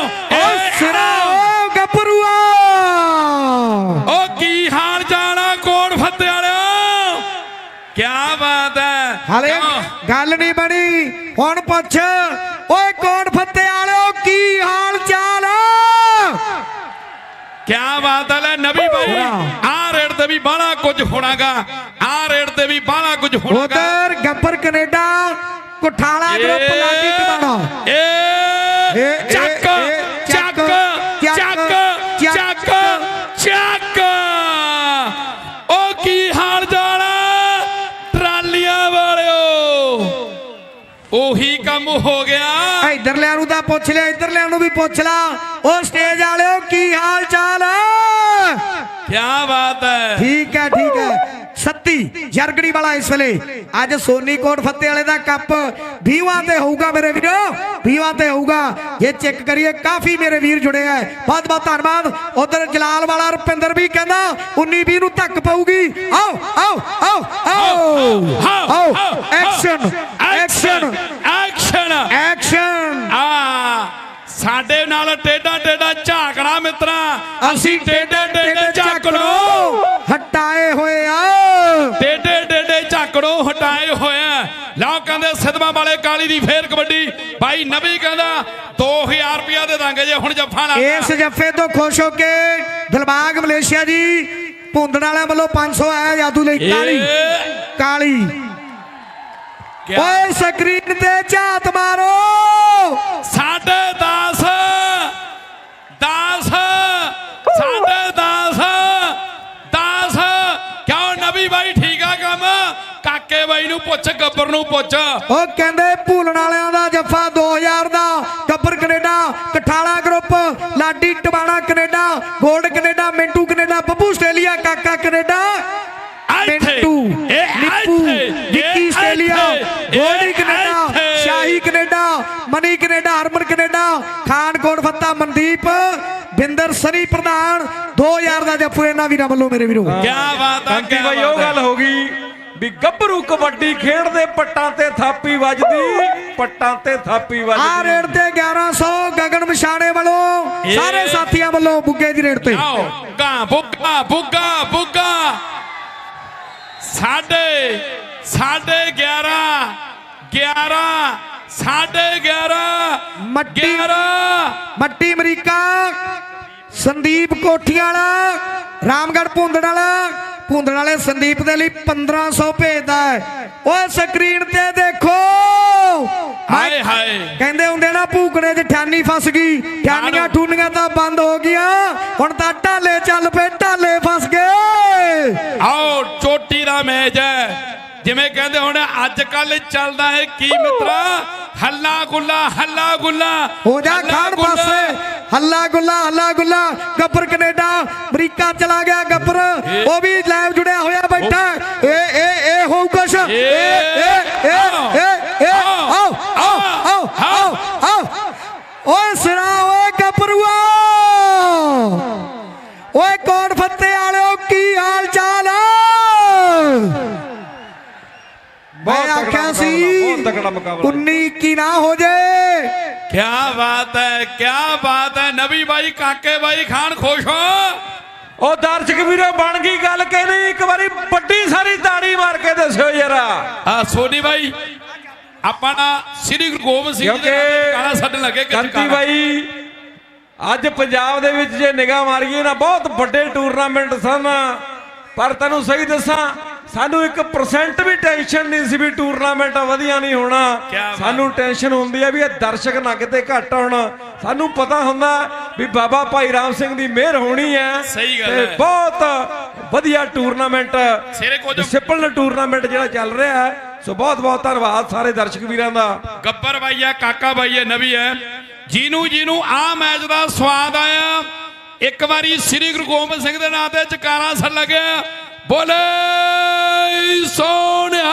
ਓ ਇਹ ਸਿਰਾ। ਓ ਗੱਭਰੂਆ। ਓ ਕੀ ਹਾਲ ਜਾਣਾ ਕੋਣ ਫੱਤੇ ਵਾਲਿਓ? ਕੀ ਬਾਤ ਹੈ। ਹਾਲੇ? ਗੱਲ ਨਹੀਂ ਬਣੀ। ਹੁਣ ਪੁੱਛ। ਓਏ ਕੋਟ ਫੱਤੇ ਵਾਲਿਓ? ਕੀ ਹਾਲ ਚਾਲ ਕਿਆ ਬਾਤ ਹੈ ਲੈ ਨਬੀ ਭਾਈ ਆ। ਰੇਡ ਤੇ ਵੀ ਬਾਹਲਾ ਕੁਝ ਹੋਣਾਗਾ। ਆ ਰੇਡ ਤੇ ਵੀ ਬਾਹਲਾ ਕੁਝ ਹੋਣਾਗਾ। ਉਧਰ ਗੱਬਰ ਕੈਨੇਡਾ ਕੁਠਾਲਾ ਗਰੁੱਪ ਲਾਡੀ ਚੱਕ ਏ, ਚੱਕ ਗਿਆ ਇਧਰਲਿਆਂ ਨੂੰ ਤਾਂ ਪੁੱਛ ਲਿਆ ਇਧਰਲਿਆਂ ਨੂੰ ਵੀ ਪੁੱਛ ਲਾ। ਉਹ ਸਟੇਜ ਵਾਲਿਓ ਕੀ ਹਾਲ ਚਾਲ ਕੀ ਬਾਤ ਹੈ। ਠੀਕ ਹੈ ਠੀਕ ਹੈ। ਸੱਤੀ ਜਰਗੜੀ ਵਾਲਾ ਇਸ ਵੇਲੇ। ਅੱਜ ਸੋਨੀ ਕੋਟ ਫੱਤੇ ਵਾਲੇ ਦਾ ਕੱਪ ਵੀਵਾਂ ਤੇ ਹੋਊਗਾ ਮੇਰੇ ਵੀਰੋ ਵੀਵਾਂ ਤੇ ਹੋਊਗਾ। ਇਹ ਚੈੱਕ ਕਰੀਏ ਕਾਫੀ ਮੇਰੇ ਵੀਰ ਜੁੜੇ ਆ। ਬਹੁਤ ਬਹੁਤ ਧੰਨਵਾਦ। ਉਧਰ ਜਲਾਲ ਵਾਲਾ ਰੁਪਿੰਦਰ ਵੀ ਕਹਿੰਦਾ 19 20 ਨੂੰ ਧੱਕ ਪਊਗੀ। ਆਓ ਆਓ ਆਓ ਆਓ। ਆਓ ਐਕਸ਼ਨ ਐਕਸ਼ਨ ਐਕਸ਼ਨ ਐਕਸ਼ਨ ਆ ਸਾਡੇ ਨਾਲ ਟੇਡਾ ਟੇਡਾ ਝਾਕਣਾ ਮਿੱਤਰਾ। ਅਸੀਂ ਟੇਡੇ ਟੇਡੇ ਝਾਕਣੋ। ਹਟਾਏ ਹੋਏ ਆ। ਟੇਡੇ ਟੇਡੇ ਝਾਕੜੋ ਹਟਾਏ ਹੋਇਆ ਲਓ ਕਹਿੰਦੇ ਸਿਦਮਾ ਵਾਲੇ ਕਾਲੀ ਦੀ ਫੇਰ ਕਬੱਡੀ। ਬਾਈ ਨਬੀ ਕਹਿੰਦਾ 2000 ਰੁਪਇਆ ਦੇ ਦਾਂਗੇ ਜੇ ਹੁਣ ਜੱਫਾ ਲਾ ਇਸ ਜੱਫੇ ਤੋਂ ਖੁਸ਼ ਹੋ ਕੇ ਦਿਲਬਾਗ ਮਲੇਸ਼ੀਆ ਜੀ ਭੁੰਦੜ ਵਾਲਿਆਂ ਵੱਲੋਂ 500 ਆਇਆ ਜਾਦੂ ਲਈ ਕਾਲੀ। ਕਾਲੀ। ਓਏ ਸਕਰੀਨ ਤੇ ਝਾਤ ਮਾਰੋ। ਸਾਢੇ 10 10 ਸਾਢੇ 10 10 ਕਿਉਂ ਨਵੀ ਬਾਈ ਠੀਕ ਆ ਕੰਮ? ਕਾਕੇ ਬਾਈ ਨੂੰ ਪੁੱਛ ਗੱਬਰ ਨੂੰ ਪੁੱਛ। ਉਹ ਕਹਿੰਦੇ ਭੂਲਣ ਵਾਲਿਆਂ ਦਾ ਜੱਫਾ 2000 ਦਾ। Gabbar Canada Kathala group Ladi Tiwana Canada Gold Canada Mintu Canada Babbu Australia Kaka Canada Mintu. Goldy Canada Shahi Canada Mani Canada Harman Canada Khan Kot Fatta Mandeep Binder Surrey ਪ੍ਰਧਾਨ 2000 ਦਾ ਜੱਫੂ ਇਹਨਾਂ ਵੀਰਾਂ ਵੱਲੋਂ ਮੇਰੇ ਵੀਰੋ। ਕੀ ਬਾਤ ਆ ਕੀ ਬਈ ਉਹ ਗੱਲ ਹੋ ਗਈ ਵੀ ਗੱਭਰੂ ਕਬੱਡੀ ਖੇਡਦੇ ਪੱਟਾਂ ਤੇ ਥਾਪੀ ਵੱਜਦੀ ਪੱਟਾਂ ਤੇ ਥਾਪੀ ਵੱਜਦੀ। ਆ ਰੇਡ ਤੇ 1100 ਗਗਨ ਮਸ਼ਾਣੇ ਵੱਲੋਂ ਸਾਰੇ ਸਾਥੀਆਂ ਵੱਲੋਂ ਬੁੱਗੇ ਦੀ ਰੇਡ ਤੇ। ਗਾ ਬੁੱਗਾ ਬੁੱਗਾ ਬੁੱਗਾ। ਸਾਡੇ 11:30 11 ਮੱਟੀ ਮੱਟੀ ਅਮਰੀਕਾ ਸੰਦੀਪ ਕੋਠੀ ਵਾਲਾ ਰਾਮਗੜ ਵਾਲਾ ਭੁੰਦੜ ਵਾਲੇ ਸੰਦੀਪ ਦੇ ਲਈ 1500 ਭੇਜਦਾ ਓਏ ਸਕਰੀਨ ਤੇ ਦੇਖੋ। ਹਾਏ ਹਾਏ। ਕਹਿੰਦੇ ਹੁੰਦੇ ਨਾ ਭੂਕੜੇ 'ਚ ਠਾਨੀ ਫਸ ਗਈ। ਠਾਨੀਆਂ ਠੂਨੀਆਂ ਤਾਂ ਬੰਦ ਹੋ ਗਈਆਂ। ਹੁਣ ਤਾਂ ਢਾਲੇ ਚੱਲ ਪਏ ਢਾਲੇ ਫਸ ਗਏ। ਆਓ ਚੋਟੀ ਦਾ ਮੈਚ ਹੈ। ਜਿਵੇਂ ਕਹਿੰਦੇ ਹੁਣ ਅੱਜ ਕੱਲ ਚੱਲਦਾ ਹੈ ਕੀ ਮਿੱਤਰਾ? ਹੱਲਾ ਗੁੱਲਾ ਹੱਲਾ ਗੁੱਲਾ ਹੋ ਜਾ ਗੁੱਲਾ। ਪਾਸੇ। ਹੱਲਾ ਗੁੱਲਾ ਹੱਲਾ ਗੁੱਲਾ। ਗੱਬਰ ਕੈਨੇਡਾ ਅਮਰੀਕਾ ਚਲਾ ਗਿਆ ਗੱਬਰ ਉਹ ਵੀ ਲਾਈਵ ਜੁੜਿਆ ਹੋਇਆ ਬੈਠਾ ਏ ਏ ਏ ਹੋਊ ਕੁਛ। ਏ ਏ ਏ ਏ ਆਓ। ਆਓ। ਆਓ। ਆਓ। ਓਏ ਸਿਰਾ ਓਏ ਗੱਭਰੂਆ ਤਕੜਾ ਮੁਕਾਬਲਾ। 19 ਕੀ ਨਾ ਹੋ ਜੇ। ਕਿਆ ਬਾਤ ਹੈ ਕਿਆ ਬਾਤ ਹੈ। ਨਬੀ ਬਾਈ ਕਾਕੇ ਬਾਈ ਖਾਨ ਖੁਸ਼ ਹੋ। ਉਹ ਦਰਸ਼ਕ ਵੀਰੋ ਬਣ ਗਈ ਗੱਲ ਕਹਿੰਦੇ ਇੱਕ ਵਾਰੀ ਵੱਡੀ ਸਾਰੀ ਤਾੜੀ ਮਾਰ ਕੇ ਦੱਸਿਓ ਯਾਰਾ ਆ ਸੋਨੀ ਬਾਈ ਆਪਾਂ ਨਾ ਸ੍ਰੀ ਗੁਰੂ ਗੋਬਿੰਦ ਸਿੰਘ ਜੀ ਦੇ ਗਾਣਾ ਛੱਡਣ ਲੱਗੇ ਕੰਤੀ। ਬਾਈ ਅੱਜ ਪੰਜਾਬ ਦੇ ਵਿੱਚ ਜੇ ਨਿਗਾਹ ਮਾਰੀਏ ਨਾ ਬਹੁਤ ਵੱਡੇ ਟੂਰਨਾਮੈਂਟ ਸਨ। ਪਰ ਤੈਨੂੰ ਸਹੀ ਦੱਸਾਂ ਸਾਨੂੰ 1% ਵੀ ਟੈਨਸ਼ਨ ਨਹੀਂ ਸੀ ਵੀ ਟੂਰਨਾਮੈਂਟ ਵਧੀਆ ਨਹੀਂ ਹੋਣਾ। ਸਾਨੂੰ ਟੈਨਸ਼ਨ ਹੁੰਦੀ ਆ ਵੀ ਇਹ ਦਰਸ਼ਕ ਨਾ ਕਿਤੇ ਘੱਟ ਹੋਣ ਸਾਨੂੰ ਪਤਾ ਹੁੰਦਾ ਵੀ ਬਾਬਾ ਭਾਈ ਰਾਮ ਸਿੰਘ ਦੀ ਮਿਹਰ ਹੋਣੀ ਹੈ ਸਹੀ ਗੱਲ ਹੈ। ਬਹੁਤ ਵਧੀਆ ਟੂਰਨਾਮੈਂਟ ਡਿਸਪਲਿਨ ਟੂਰਨਾਮੈਂਟ ਜਿਹੜਾ ਚੱਲ ਰਿਹਾ ਹੈ। ਸੋ ਬਹੁਤ ਬਹੁਤ ਧੰਨਵਾਦ ਸਾਰੇ ਦਰਸ਼ਕ ਵੀਰਾਂ ਦਾ। ਗੱਬਰ ਬਾਈ ਹੈ ਕਾਕਾ ਬਾਈ ਹੈ ਨਬੀ ਹੈ ਜਿਹਨੂੰ ਜਿਹਨੂੰ ਆ ਮੈਚ ਦਾ ਸਵਾਦ ਆਇਆ। ਇੱਕ ਵਾਰੀ ਸ੍ਰੀ ਗੁਰੂ ਗੋਬਿੰਦ ਸਿੰਘ ਦੇ ਨਾਂ ਤੇ ਚਕਾਰਾ ਸਰ ਲੱਗਿਆ। ਬੋਲੇ ਸੋਨਿਆ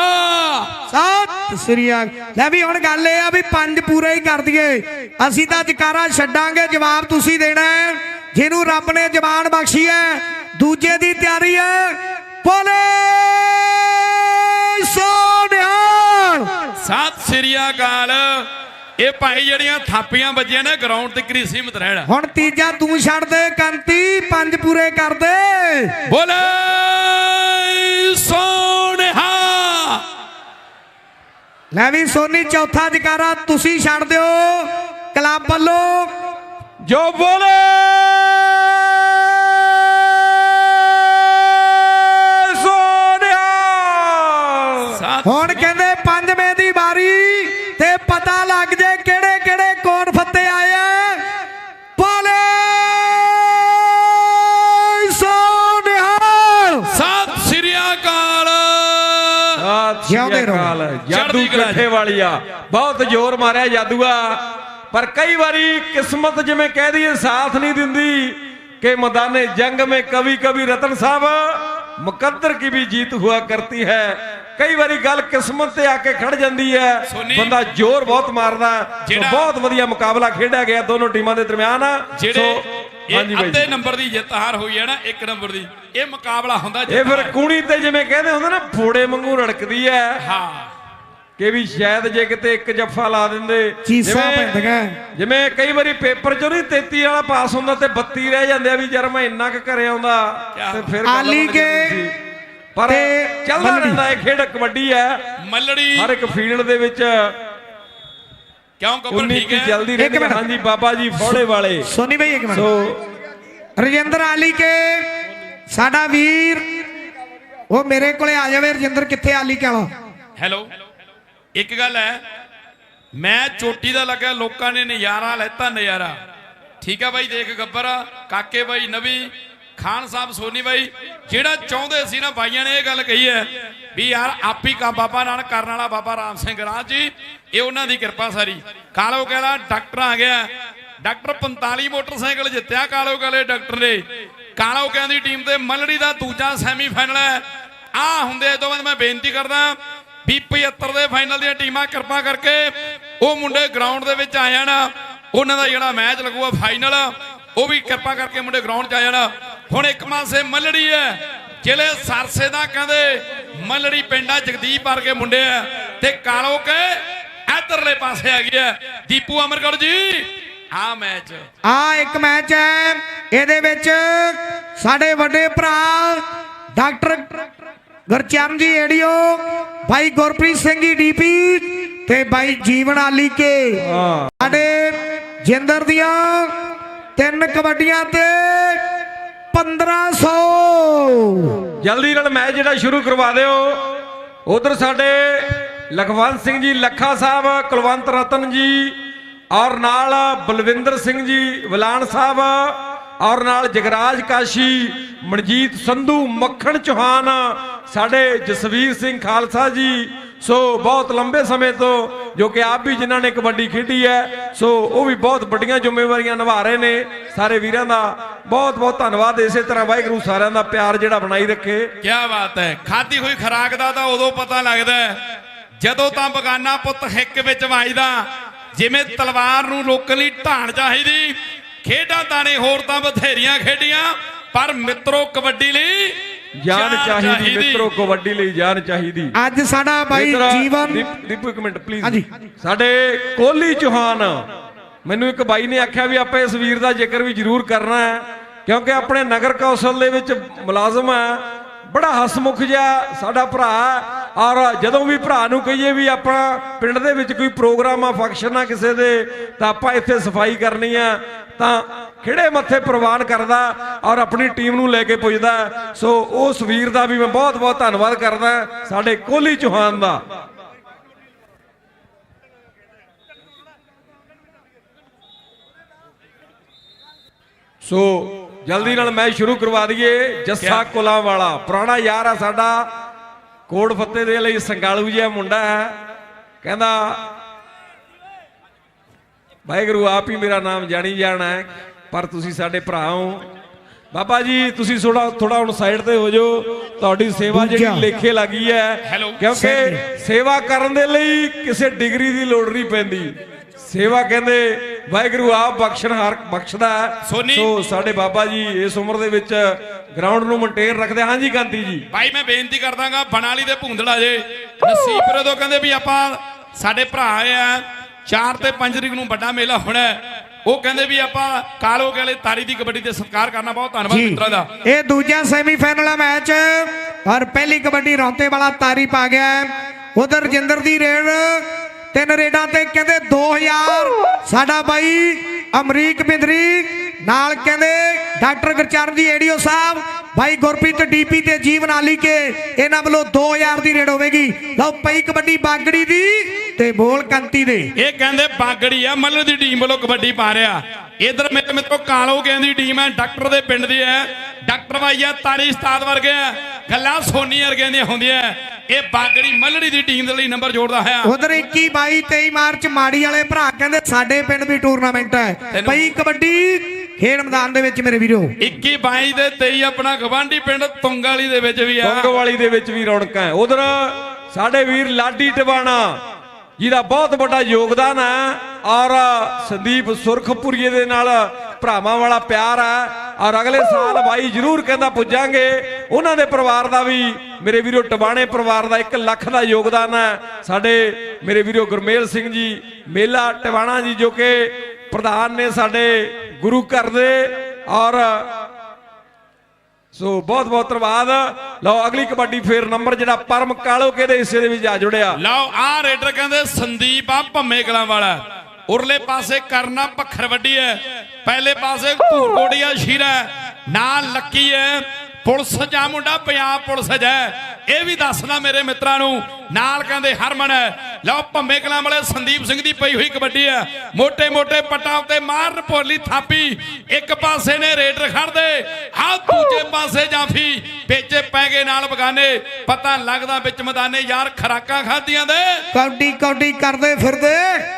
ਸਤਿ ਸ੍ਰੀ ਅਕਾਲ ਲੈ ਵੀ ਹੁਣ ਗੱਲ ਇਹ ਆ ਵੀ ਪੰਜ ਪੂਰੇ ਹੀ ਕਰ ਦਈਏ। ਅਸੀਂ ਤਾਂ ਜਕਾਰਾ ਛੱਡਾਂਗੇ ਜਵਾਬ ਤੁਸੀਂ ਦੇਣਾ ਹੈ। ਜਿਹਨੂੰ ਰੱਬ ਨੇ ਜ਼ਬਾਨ ਬਖਸ਼ੀ ਹੈ ਦੂਜੇ ਦੀ ਤਿਆਰੀ ਹੈ। ਬੋਲੇ ਸੋਨਿਹਾਲ ਸਤਿ ਸ੍ਰੀ ਅਕਾਲ। ਇਹ ਭਾਈ ਜਿਹੜੀਆਂ ਥਾਪੀਆਂ ਵੱਜੀਆਂ ਨੇ ਗਰਾਊਂਡ ਤੇ ਕਰੀ ਸੀਮਤ ਰਹਿਣਾ। ਹੁਣ ਤੀਜਾ ਤੂੰ ਛੱਡ ਦੇ ਕੰਤੀ ਪੰਜ ਪੂਰੇ ਕਰ ਦੇ। ਬੋਲੇ ਸੋਨਿਹਾ। ਲੈ ਵੀ ਸੋਨੀ ਚੌਥਾ ਜਕਾਰਾ ਤੁਸੀਂ ਛੱਡ ਦਿਓ। ਕਲੱਬ ਵੱਲੋਂ। ਜੋ ਬੋਲੇ ਵਾਲੀ ਆ ਬਹੁਤ ਜ਼ੋਰ ਮਾਰਿਆ ਜਾਦੂਆ। ਪਰ ਕਈ ਵਾਰੀ ਕਿਸਮਤ ਜਿਵੇਂ ਕਹਿ ਦਈਏ ਸਾਥ ਨਹੀਂ ਦਿੰਦੀ ਕਿ ਮੈਦਾਨੇ ਜੰਗ ਮੇ ਕਵੀ ਕਵੀ ਰਤਨ ਸਾਹਿਬ ਮੁਕੱਦਰ ਕੀ ਵੀ ਜੀਤ ਹੁਆ ਕਰਤੀ ਹੈ। ਕਈ ਵਾਰੀ ਗੱਲ ਕਿਸਮਤ ਤੇ ਆ ਕੇ ਖੜ ਜਾਂਦੀ ਹੈ। ਬੰਦਾ ਜ਼ੋਰ ਬਹੁਤ ਮਾਰਦਾ। ਬਹੁਤ ਵਧੀਆ ਮੁਕਾਬਲਾ ਖੇਡਿਆ ਗਿਆ ਦੋਨੋਂ ਟੀਮਾਂ ਦੇ ਦਰਮਿਆਨ। ਸੋ ਅੱਧੇ ਨੰਬਰ ਦੀ ਜਿੱਤ ਹਾਰ ਹੋਈ ਹੈ ਨਾ ਇੱਕ ਨੰਬਰ ਦੀ। ਇਹ ਮੁਕਾਬਲਾ ਹੁੰਦਾ ਇਹ ਫਿਰ ਕੂਣੀ ਤੇ ਜਿਵੇਂ ਕਹਿੰਦੇ ਹੁੰਦੇ ਨਾ ਫੋੜੇ ਵਾਂਗੂ ਰੜਕਦੀ ਹੈ। ਹਾਂ। ਕਿ ਵੀ ਸ਼ਾਇਦ ਜੇ ਕਿਤੇ ਇੱਕ ਜੱਫਾ ਲਾ ਦਿੰਦੇ ਜਿਵੇਂ- ਕਈ ਵਾਰੀ ਪੇਪਰ ਚੋਂ ਨਹੀਂ 33 ਵਾਲਾ ਪਾਸ ਹੁੰਦਾ ਤੇ 32 ਰਹਿ ਜਾਂਦੇ ਆ ਵੀ ਯਾਰ ਮੈਂ ਇੰਨਾ ਕੁ ਘਰੇ ਆਉਂਦਾ ਤੇ ਫਿਰ ਪਰ ਚੱਲਦਾ ਰਹਿੰਦਾ ਇਹ ਖੇਡ ਕਬੱਡੀ ਹੈ। ਮੱਲੜੀ। ਹਰ ਇੱਕ ਫੀਲਡ ਦੇ ਵਿੱਚ ਕਿਉਂ ਕਬਰ ਉਨੀ ਠੀਕ ਕੀ ਹੈ? ਜਲਦੀ ਰਹਿੰਦੀ ਹੈ। ਹਾਂਜੀ ਬਾਬਾ ਜੀ ਫੋੜੇ ਵਾਲੇ। ਸੋਨੀ ਭਾਈ ਇੱਕ ਸੋ ਰਜਿੰਦਰ ਆਲੀ ਕੇ ਸਾਡਾ ਵੀਰ ਉਹ ਮੇਰੇ ਕੋਲੇ ਆ ਜਾਵੇ। ਰਜਿੰਦਰ ਕਿੱਥੇ ਆਲੀ ਕੇ ਹੈਲੋ। ਇੱਕ ਗੱਲ ਹੈ, ਮੈਂ ਚੋਟੀ ਦਾ ਲੱਗਾ ਲੋਕਾਂ ਨੇ ਨਜ਼ਾਰਾ ਲੈਤਾ ਨਜ਼ਾਰਾ। ਠੀਕ ਆ ਬਾਈ, ਦੇਖ ਗੱਬਰ, ਕਾਕੇ ਬਾਈ, ਨਵੀ, ਖਾਨ ਸਾਹਿਬ, ਸੋਨੀ ਬਾਈ, ਜਿਹੜਾ ਚਾਹੁੰਦੇ ਸੀ ਨਾ, ਬਾਈਆਂ ਨੇ ਇਹ ਗੱਲ ਕਹੀ ਹੈ ਵੀ ਯਾਰ, ਆਪੀ ਕਾ ਬਾਬਾ ਨਾਨਕ, ਕਰਨ ਵਾਲਾ ਬਾਬਾ ਰਾਮ ਸਿੰਘ ਰਾਜ ਜੀ, ਇਹ ਉਹਨਾਂ ਦੀ ਕਿਰਪਾ ਸਾਰੀ। ਕਾਲੋ ਕਹਿੰਦਾ, ਡਾਕਟਰ ਆ ਗਿਆ। ਡਾਕਟਰ 45 ਮੋਟਰਸਾਈਕਲ ਜਿੱਤਿਆ ਕਾਲੋ ਕਾਲੇ ਡਾਕਟਰ ਨੇ। ਕਾਲੋ ਕਹਿੰਦੀ ਟੀਮ ਤੇ ਮਲੜੀ ਦਾ ਦੂਜਾ ਸੈਮੀਫਾਈਨਲ ਹੈ। ਆ ਹੁੰਦੇ ਇਹ ਤੋਂ ਬਾਅਦ ਮੈਂ ਬੇਨਤੀ ਕਰਦਾ ਵੀ 75 ਦੇ ਫਾਈਨਲ ਦੀਆਂ ਟੀਮਾਂ ਕਿਰਪਾ ਕਰਕੇ ਉਹ ਮੁੰਡੇ ਗਰਾਊਂਡ ਦੇ ਵਿੱਚ ਆ ਜਾਣ। ਉਹਨਾਂ ਦਾ ਜਿਹੜਾ ਮੈਚ ਲੱਗੂਗਾ ਫਾਈਨਲ ਉਹ ਵੀ ਕਿਰਪਾ ਕਰਕੇ ਮੁੰਡੇ ਗਰਾਊਂਡ 'ਚ ਆ ਜਾਣ। ਹੁਣ ਇੱਕ ਪਾਸੇ ਮੱਲੜੀ ਹੈ, ਜ਼ਿਲ੍ਹੇ ਸਰਸੇ ਦਾ ਕਹਿੰਦੇ ਮੱਲੜੀ ਪਿੰਡਾ ਜਗਦੀਪ ਵਰਗੇ ਮੁੰਡੇ ਆ। ਤੇ ਕਾਲੋ ਕੇ ਇਧਰਲੇ ਪਾਸੇ ਆ ਗਿਆ ਦੀਪੂ ਅਮਰਗੜ ਜੀ ਆ ਮੈਚ। ਆ ਇੱਕ ਮੈਚ ਹੈ। ਇਹਦੇ ਵਿੱਚ ਸਾਡੇ ਵੱਡੇ ਭਰਾ ਡਾਕਟਰ ਗੁਰਚਰਨ ਜੀ ਏਡੀਓ ਭਾਈ ਗੁਰਪ੍ਰੀਤ ਸਿੰਘ ਜੀ ਡੀਪੀ ਤੇ ਭਾਈ ਜੀਵਨ ਆਲੀ ਕੇ। ਸਾਡੇ ਜਿੰਦਰ ਦੀਆਂ ਤਿੰਨ ਕਬੱਡੀਆਂ ਤੇ 1500 ਜਲਦੀ ਨਾਲ ਮੈਚ ਜਿਹੜਾ ਸ਼ੁਰੂ ਕਰਵਾ ਦਿਓ। ਉਧਰ ਸਾਡੇ ਲਖਵੰਤ ਸਿੰਘ ਜੀ ਲੱਖਾ ਸਾਹਿਬ ਕੁਲਵੰਤ ਰਤਨ ਜੀ ਔਰ ਨਾਲ ਬਲਵਿੰਦਰ ਸਿੰਘ ਜੀ ਵਲਾਨ ਸਾਹਿਬ ਔਰ ਨਾਲ ਜਗਰਾਜ ਕਾਸ਼ੀ, ਮਨਜੀਤ ਸੰਧੂ, ਮੱਖਣ ਚੌਹਾਨ, ਸਾਡੇ ਜਸਵੀਰ ਸਿੰਘ ਖਾਲਸਾ ਜੀ। ਸੋ ਬਹੁਤ ਲੰਬੇ ਸਮੇਂ ਤੋਂ ਜੋ ਕਿ ਆਪ ਵੀ ਜਿਨ੍ਹਾਂ ਨੇ ਕਬੱਡੀ ਖੇਡੀ ਹੈ, ਸੋ ਉਹ ਵੀ ਬਹੁਤ ਵੱਡੀਆਂ ਜ਼ਿੰਮੇਵਾਰੀਆਂ ਨਿਭਾ ਰਹੇ ਨੇ। ਸਾਰੇ ਵੀਰਾਂ ਦਾ ਬਹੁਤ ਬਹੁਤ ਧੰਨਵਾਦ। ਇਸੇ ਤਰ੍ਹਾਂ ਵਾਹਿਗੁਰੂ ਸਾਰਿਆਂ ਦਾ ਪਿਆਰ ਜਿਹੜਾ ਬਣਾਈ ਰੱਖੇ। ਕੀ ਬਾਤ ਹੈ। ਖਾਦੀ ਹੋਈ ਖਰਾਕ ਦਾ ਤਾਂ ਉਦੋਂ ਪਤਾ ਲੱਗਦਾ ਜਦੋਂ ਤਾਂ ਬਗਾਨਾ ਪੁੱਤ ਹਿੱਕ ਵਿੱਚ ਵਾਜਦਾ, ਜਿਵੇਂ ਤਲਵਾਰ ਨੂੰ ਰੋਕਣ ਲਈ ਢਾਣ ਚਾਹੀਦੀ ਖੇਡਾਂ ਤਾਂ ਨੇ ਹੋਰ ਤਾਂ ਬਥੇਰੀਆਂ ਖੇਡੀਆਂ ਪਰ ਮਿੱਤਰੋ ਕਬੱਡੀ ਲਈ ਜਾਨ ਚਾਹੀਦੀ ਮਿੱਤਰੋ ਕਬੱਡੀ ਲਈ ਜਾਨ ਚਾਹੀਦੀ। ਅੱਜ ਸਾਡਾ ਇੱਧਰ ਜੀਵਨ ਦੀਪ- ਦੀਪੂ ਇੱਕ ਮਿੰਟ ਪਲੀਜ਼ ਹਾਂਜੀ। ਸਾਡੇ ਕੋਹਲੀ ਚੌਹਾਨ ਮੈਨੂੰ ਇੱਕ ਬਾਈ ਨੇ ਆਖਿਆ ਵੀ ਆਪਾਂ ਇਸ ਵੀਰ ਦਾ ਜ਼ਿਕਰ ਵੀ ਜ਼ਰੂਰ ਕਰਨਾ ਹੈ ਕਿਉਂਕਿ ਆਪਣੇ ਨਗਰ ਕੌਂਸਲ ਦੇ ਵਿੱਚ ਮੁਲਾਜ਼ਮ ਹੈ ਬੜਾ ਹਸਮੁਖ ਜਿਹਾ ਸਾਡਾ ਭਰਾ ਹੈ ਔਰ ਜਦੋਂ ਵੀ ਭਰਾ ਨੂੰ ਕਹੀਏ ਵੀ ਆਪਾਂ ਪਿੰਡ ਦੇ ਵਿੱਚ ਕੋਈ ਪ੍ਰੋਗਰਾਮ ਆ ਫੰਕਸ਼ਨ ਆ ਕਿਸੇ ਦੇ ਤਾਂ ਆਪਾਂ ਇੱਥੇ ਸਫ਼ਾਈ ਕਰਨੀ ਆ। ਤਾਂ ਖਿਹੜੇ ਮੱਥੇ ਪ੍ਰਵਾਨ ਕਰਦਾ ਔਰ ਆਪਣੀ ਟੀਮ ਨੂੰ ਲੈ ਕੇ ਪੁੱਜਦਾ। ਸੋ ਉਸ ਵੀਰ ਦਾ ਵੀ ਮੈਂ ਬਹੁਤ ਬਹੁਤ ਧੰਨਵਾਦ ਕਰਦਾ ਸਾਡੇ ਕੋਹਲੀ ਚੌਹਾਨ ਦਾ। ਸੋ ਜਲਦੀ ਨਾਲ ਮੈਚ ਸ਼ੁਰੂ ਕਰਵਾ ਦਈਏ ਜੱਸਾ ਕੁਲਾਂ ਵਾਲਾ ਪੁਰਾਣਾ ਯਾਰ ਆ ਸਾਡਾ। ਕੋਟ ਫੱਤੇ ਦੇ ਲਈ ਸੰਗਾਲੂ ਜਿਹਾ ਮੁੰਡਾ ਹੈ। ਕਹਿੰਦਾ ਵਾਹਿਗੁਰੂ ਆਪ ਹੀ ਮੇਰਾ ਨਾਮ ਜਾਣੀ ਜਾਣਾ ਹੈ ਪਰ ਤੁਸੀਂ ਸਾਡੇ ਭਰਾ ਹੋ ਬਾਬਾ ਜੀ ਤੁਸੀਂ ਥੋੜਾ ਥੋੜਾ ਹੁਣ ਸਾਈਡ ਤੇ ਹੋ ਜਾਓ ਤੁਹਾਡੀ ਸੇਵਾ। ਜਿਹੜੀ ਲੇਖੇ ਲੱਗੀ ਹੈ। ਕਿਉਂਕਿ ਸੇਵਾ ਕਰਨ ਦੇ ਲਈ ਕਿਸੇ ਡਿਗਰੀ ਦੀ ਲੋੜ ਨਹੀਂ ਪੈਂਦੀ ਸੇਵਾ ਕਹਿੰਦੇ ਵਾਹਿਗੁਰੂ ਆਪ ਬਖਸ਼ਣਹਾਰ ਬਖਸ਼ਦਾ ਹੈ। ਸੋਨੀ। ਸੋ ਸਾਡੇ ਬਾਬਾ ਜੀ ਇਸ ਉਮਰ ਦੇ ਵਿੱਚ ਗਰਾਊਂਡ ਨੂੰ ਮੇਨਟੇਨ ਰੱਖਦੇ ਹਾਂਜੀ ਕਾਂਤੀ ਜੀ ਭਾਈ ਮੈਂ ਬੇਨਤੀ ਕਰਦਾਗਾ ਬਣਾਲੀ ਦੇ ਭੁੰਦੜਾ ਜੇ ਨਸੀਬਰੇ ਤੋਂ ਕਹਿੰਦੇ ਵੀ ਆਪਾਂ ਸਾਡੇ ਭਰਾ ਆ 4 ਤੇ 5 ਤਰੀਕ ਨੂੰ ਵੱਡਾ ਮੇਲਾ ਹੋਣਾ। ਉਹ ਕਹਿੰਦੇ ਵੀ ਆਪਾਂ ਕਾਲੋ ਵਾਲੇ ਤਾਰੀ ਦੀ ਕਬੱਡੀ ਤੇ ਸਤਿਕਾਰ ਕਰਨਾ ਬਹੁਤ ਧੰਨਵਾਦ ਮਿੱਤਰਾਂ ਦਾ। ਇਹ ਦੂਜਾ ਸੈਮੀਫਾਈਨਲ ਦਾ ਮੈਚ ਔਰ ਪਹਿਲੀ ਕਬੱਡੀ ਰੌਂਤੇ ਵਾਲਾ ਤਾਰੀ ਪਾ ਗਿਆ ਉਧਰ ਰਜਿੰਦਰ ਦੀ ਰੇਡ ਤਿੰਨ ਰੇਡਾਂ ਤੇ ਕਹਿੰਦੇ 2000 ਸਾਡਾ ਬਾਈ ਅਮਰੀਕ ਬਿੰਦਰੀ ਨਾਲ ਕਹਿੰਦੇ ਡਾਕਟਰ ਗੁਰਚਰਨ ਜੀ ਏਡੀਓ ਸਾਹਿਬ ਭਾਈ ਗੁਰਪ੍ਰੀਤ ਡੀਪੀ ਤੇ ਜੀਵਨ ਆਲੀ ਕੇ ਇਹਨਾਂ ਵੱਲੋਂ 2000 ਦੀ ਰੇਡ ਹੋਵੇਗੀ। ਲਓ ਪਈ ਕਬੱਡੀ ਬਾਗੜੀ ਦੀ ਤੇ ਬੋਲ ਕੰਤੀ ਦੇ। ਇਹ ਕਹਿੰਦੇ ਬਾਗੜੀ ਆ ਮੱਲ ਦੀ ਟੀਮ ਵੱਲੋਂ ਕਬੱਡੀ ਪਾ ਰਿਹਾ। ਇਧਰ ਮੇਰੇ ਮਿੱਤਰੋ ਕਾਲੋ ਕਹਿੰਦੀ ਟੀਮ ਹੈ ਡਾਕਟਰ ਦੇ ਪਿੰਡ ਦੀ ਹੈ। ਡਾਕਟਰ ਭਾਈ ਆ ਤਾਰੀ ਉਸਤਾਦ ਵਰਗੇ ਆ। ਗੱਲਾਂ ਸੋਨੀ ਵਰਗਿਆਂ ਦੀਆਂ ਹੁੰਦੀਆਂ ਇਹ ਬਾਗੜੀ ਮੱਲੜੀ ਦੀ ਟੀਮ ਦੇ ਲਈ ਨੰਬਰ ਜੋੜਦਾ ਹੈ ਉਧਰ 21 22 23 ਮਾਰਚ ਮਾੜੀ ਵਾਲੇ ਭਰਾ ਕਹਿੰਦੇ ਸਾਡੇ ਪਿੰਡ ਵੀ ਟੂਰਨਾਮੈਂਟ ਹੈ। ਪਈ ਕਬੱਡੀ ਖੇਡ ਮੈਦਾਨ ਦੇ ਵਿੱਚ ਮੇਰੇ ਵੀਰੋ। 21 22 ਤੇ 23 ਆਪਣਾ ਗਵਾਂਢੀ ਪਿੰਡ ਤੁੰਗ ਵਾਲੀ ਦੇ ਵਿੱਚ ਵੀ ਆ। ਵਾਲੀ ਦੇ ਵਿੱਚ ਵੀ ਰੌਣਕਾਂ ਹੈ। ਉਧਰ ਸਾਡੇ ਵੀਰ ਲਾਡੀ ਟਿਵਾਣਾ ਜਿਹਦਾ ਬਹੁਤ ਵੱਡਾ ਯੋਗਦਾਨ ਹੈ। ਔਰ ਸੰਦੀਪ ਸੁਰਖਪੁਰੀਏ ਦੇ ਨਾਲ ਭਰਾਵਾਂ ਵਾਲਾ ਪਿਆਰ ਹੈ। ਔਰ ਅਗਲੇ ਸਾਲ ਬਾਈ ਜਰੂਰ ਕਹਿੰਦਾ ਪੁੱਜਾਂਗੇ। ਉਹਨਾਂ ਦੇ ਪਰਿਵਾਰ ਦਾ ਵੀ ਮੇਰੇ ਵੀਰੋ ਟਿਵਾਣੇ ਪਰਿਵਾਰ ਦਾ 1 ਲੱਖ ਦਾ ਯੋਗਦਾਨ ਹੈ। ਸਾਡੇ ਮੇਰੇ ਵੀਰੋ ਗੁਰਮੇਲ ਸਿੰਘ ਜੀ ਮੇਲਾ ਟਿਵਾਣਾ ਜੀ ਜੋ ਕਿ ਪ੍ਰਧਾਨ ਨੇ ਸਾਡੇ ਗੁਰੂ ਘਰ ਦੇ ਔਰ ਸੋ ਬਹੁਤ ਬਹੁਤ ਧੰਨਵਾਦ। ਲਓ, ਅਗਲੀ ਕਬੱਡੀ ਫੇਰ ਨੰਬਰ ਜਿਹੜਾ ਪਰਮ ਕਾਲੋ ਕਿਹਦੇ ਹਿੱਸੇ ਦੇ ਵਿੱਚ ਆ ਜੁੜਿਆ। ਲਓ, ਆ ਰੇਡਰ ਕਹਿੰਦੇ, ਸੰਦੀਪ ਆ ਭੰਮੇ ਕਲਾਂ ਵਾਲਾ। ਉਰਲੇ ਪਾਸੇ ਕਰਨਾ ਭਖਰ ਵੱਡੀ ਹੈ ਪਹਿਲੇ ਪਾਸੇ ਧੂਰਕੋਟੀਆ ਸ਼ੀਰਾ ਹੈ। ਨਾਲ ਲੱਕੀ ਹੈ ਪੁਲਿਸ ਜਾਂ ਮੁੰਡਾ ਪੰਜਾਬ ਪੁਲਿਸ ਜੈ ਇਹ ਵੀ ਦੱਸਣਾ ਮੇਰੇ ਮਿੱਤਰਾਂ ਨੂੰ ਨਾਲ ਕਹਿੰਦੇ ਹਰਮਨ ਲਓ ਭੰਮੇ ਕਲਾਂ ਵਾਲੇ ਸੰਦੀਪ ਸਿੰਘ ਦੀ ਪਈ ਹੋਈ ਕਬੱਡੀ ਆ। ਮੋٹے ਮੋٹے ਪੱਟਾਂ ਉੱਤੇ ਮਾਰਨ ਭੋਲੀ ਥਾਪੀ ਇੱਕ ਪਾਸੇ ਨੇ ਰੇਡਰ ਖੜਦੇ ਆ ਦੂਜੇ ਪਾਸੇ ਜਾਫੀ ਵੇਚੇ ਪੈ ਗਏ ਨਾਲ ਬਗਾਨੇ ਪਤਾ ਲੱਗਦਾ ਵਿੱਚ ਮੈਦਾਨੇ ਯਾਰ ਖਰਾਕਾਂ ਖਾਦੀਆਂ ਦੇ। ਕੌਡੀ ਕੌਡੀ ਕਰਦੇ ਫਿਰਦੇ।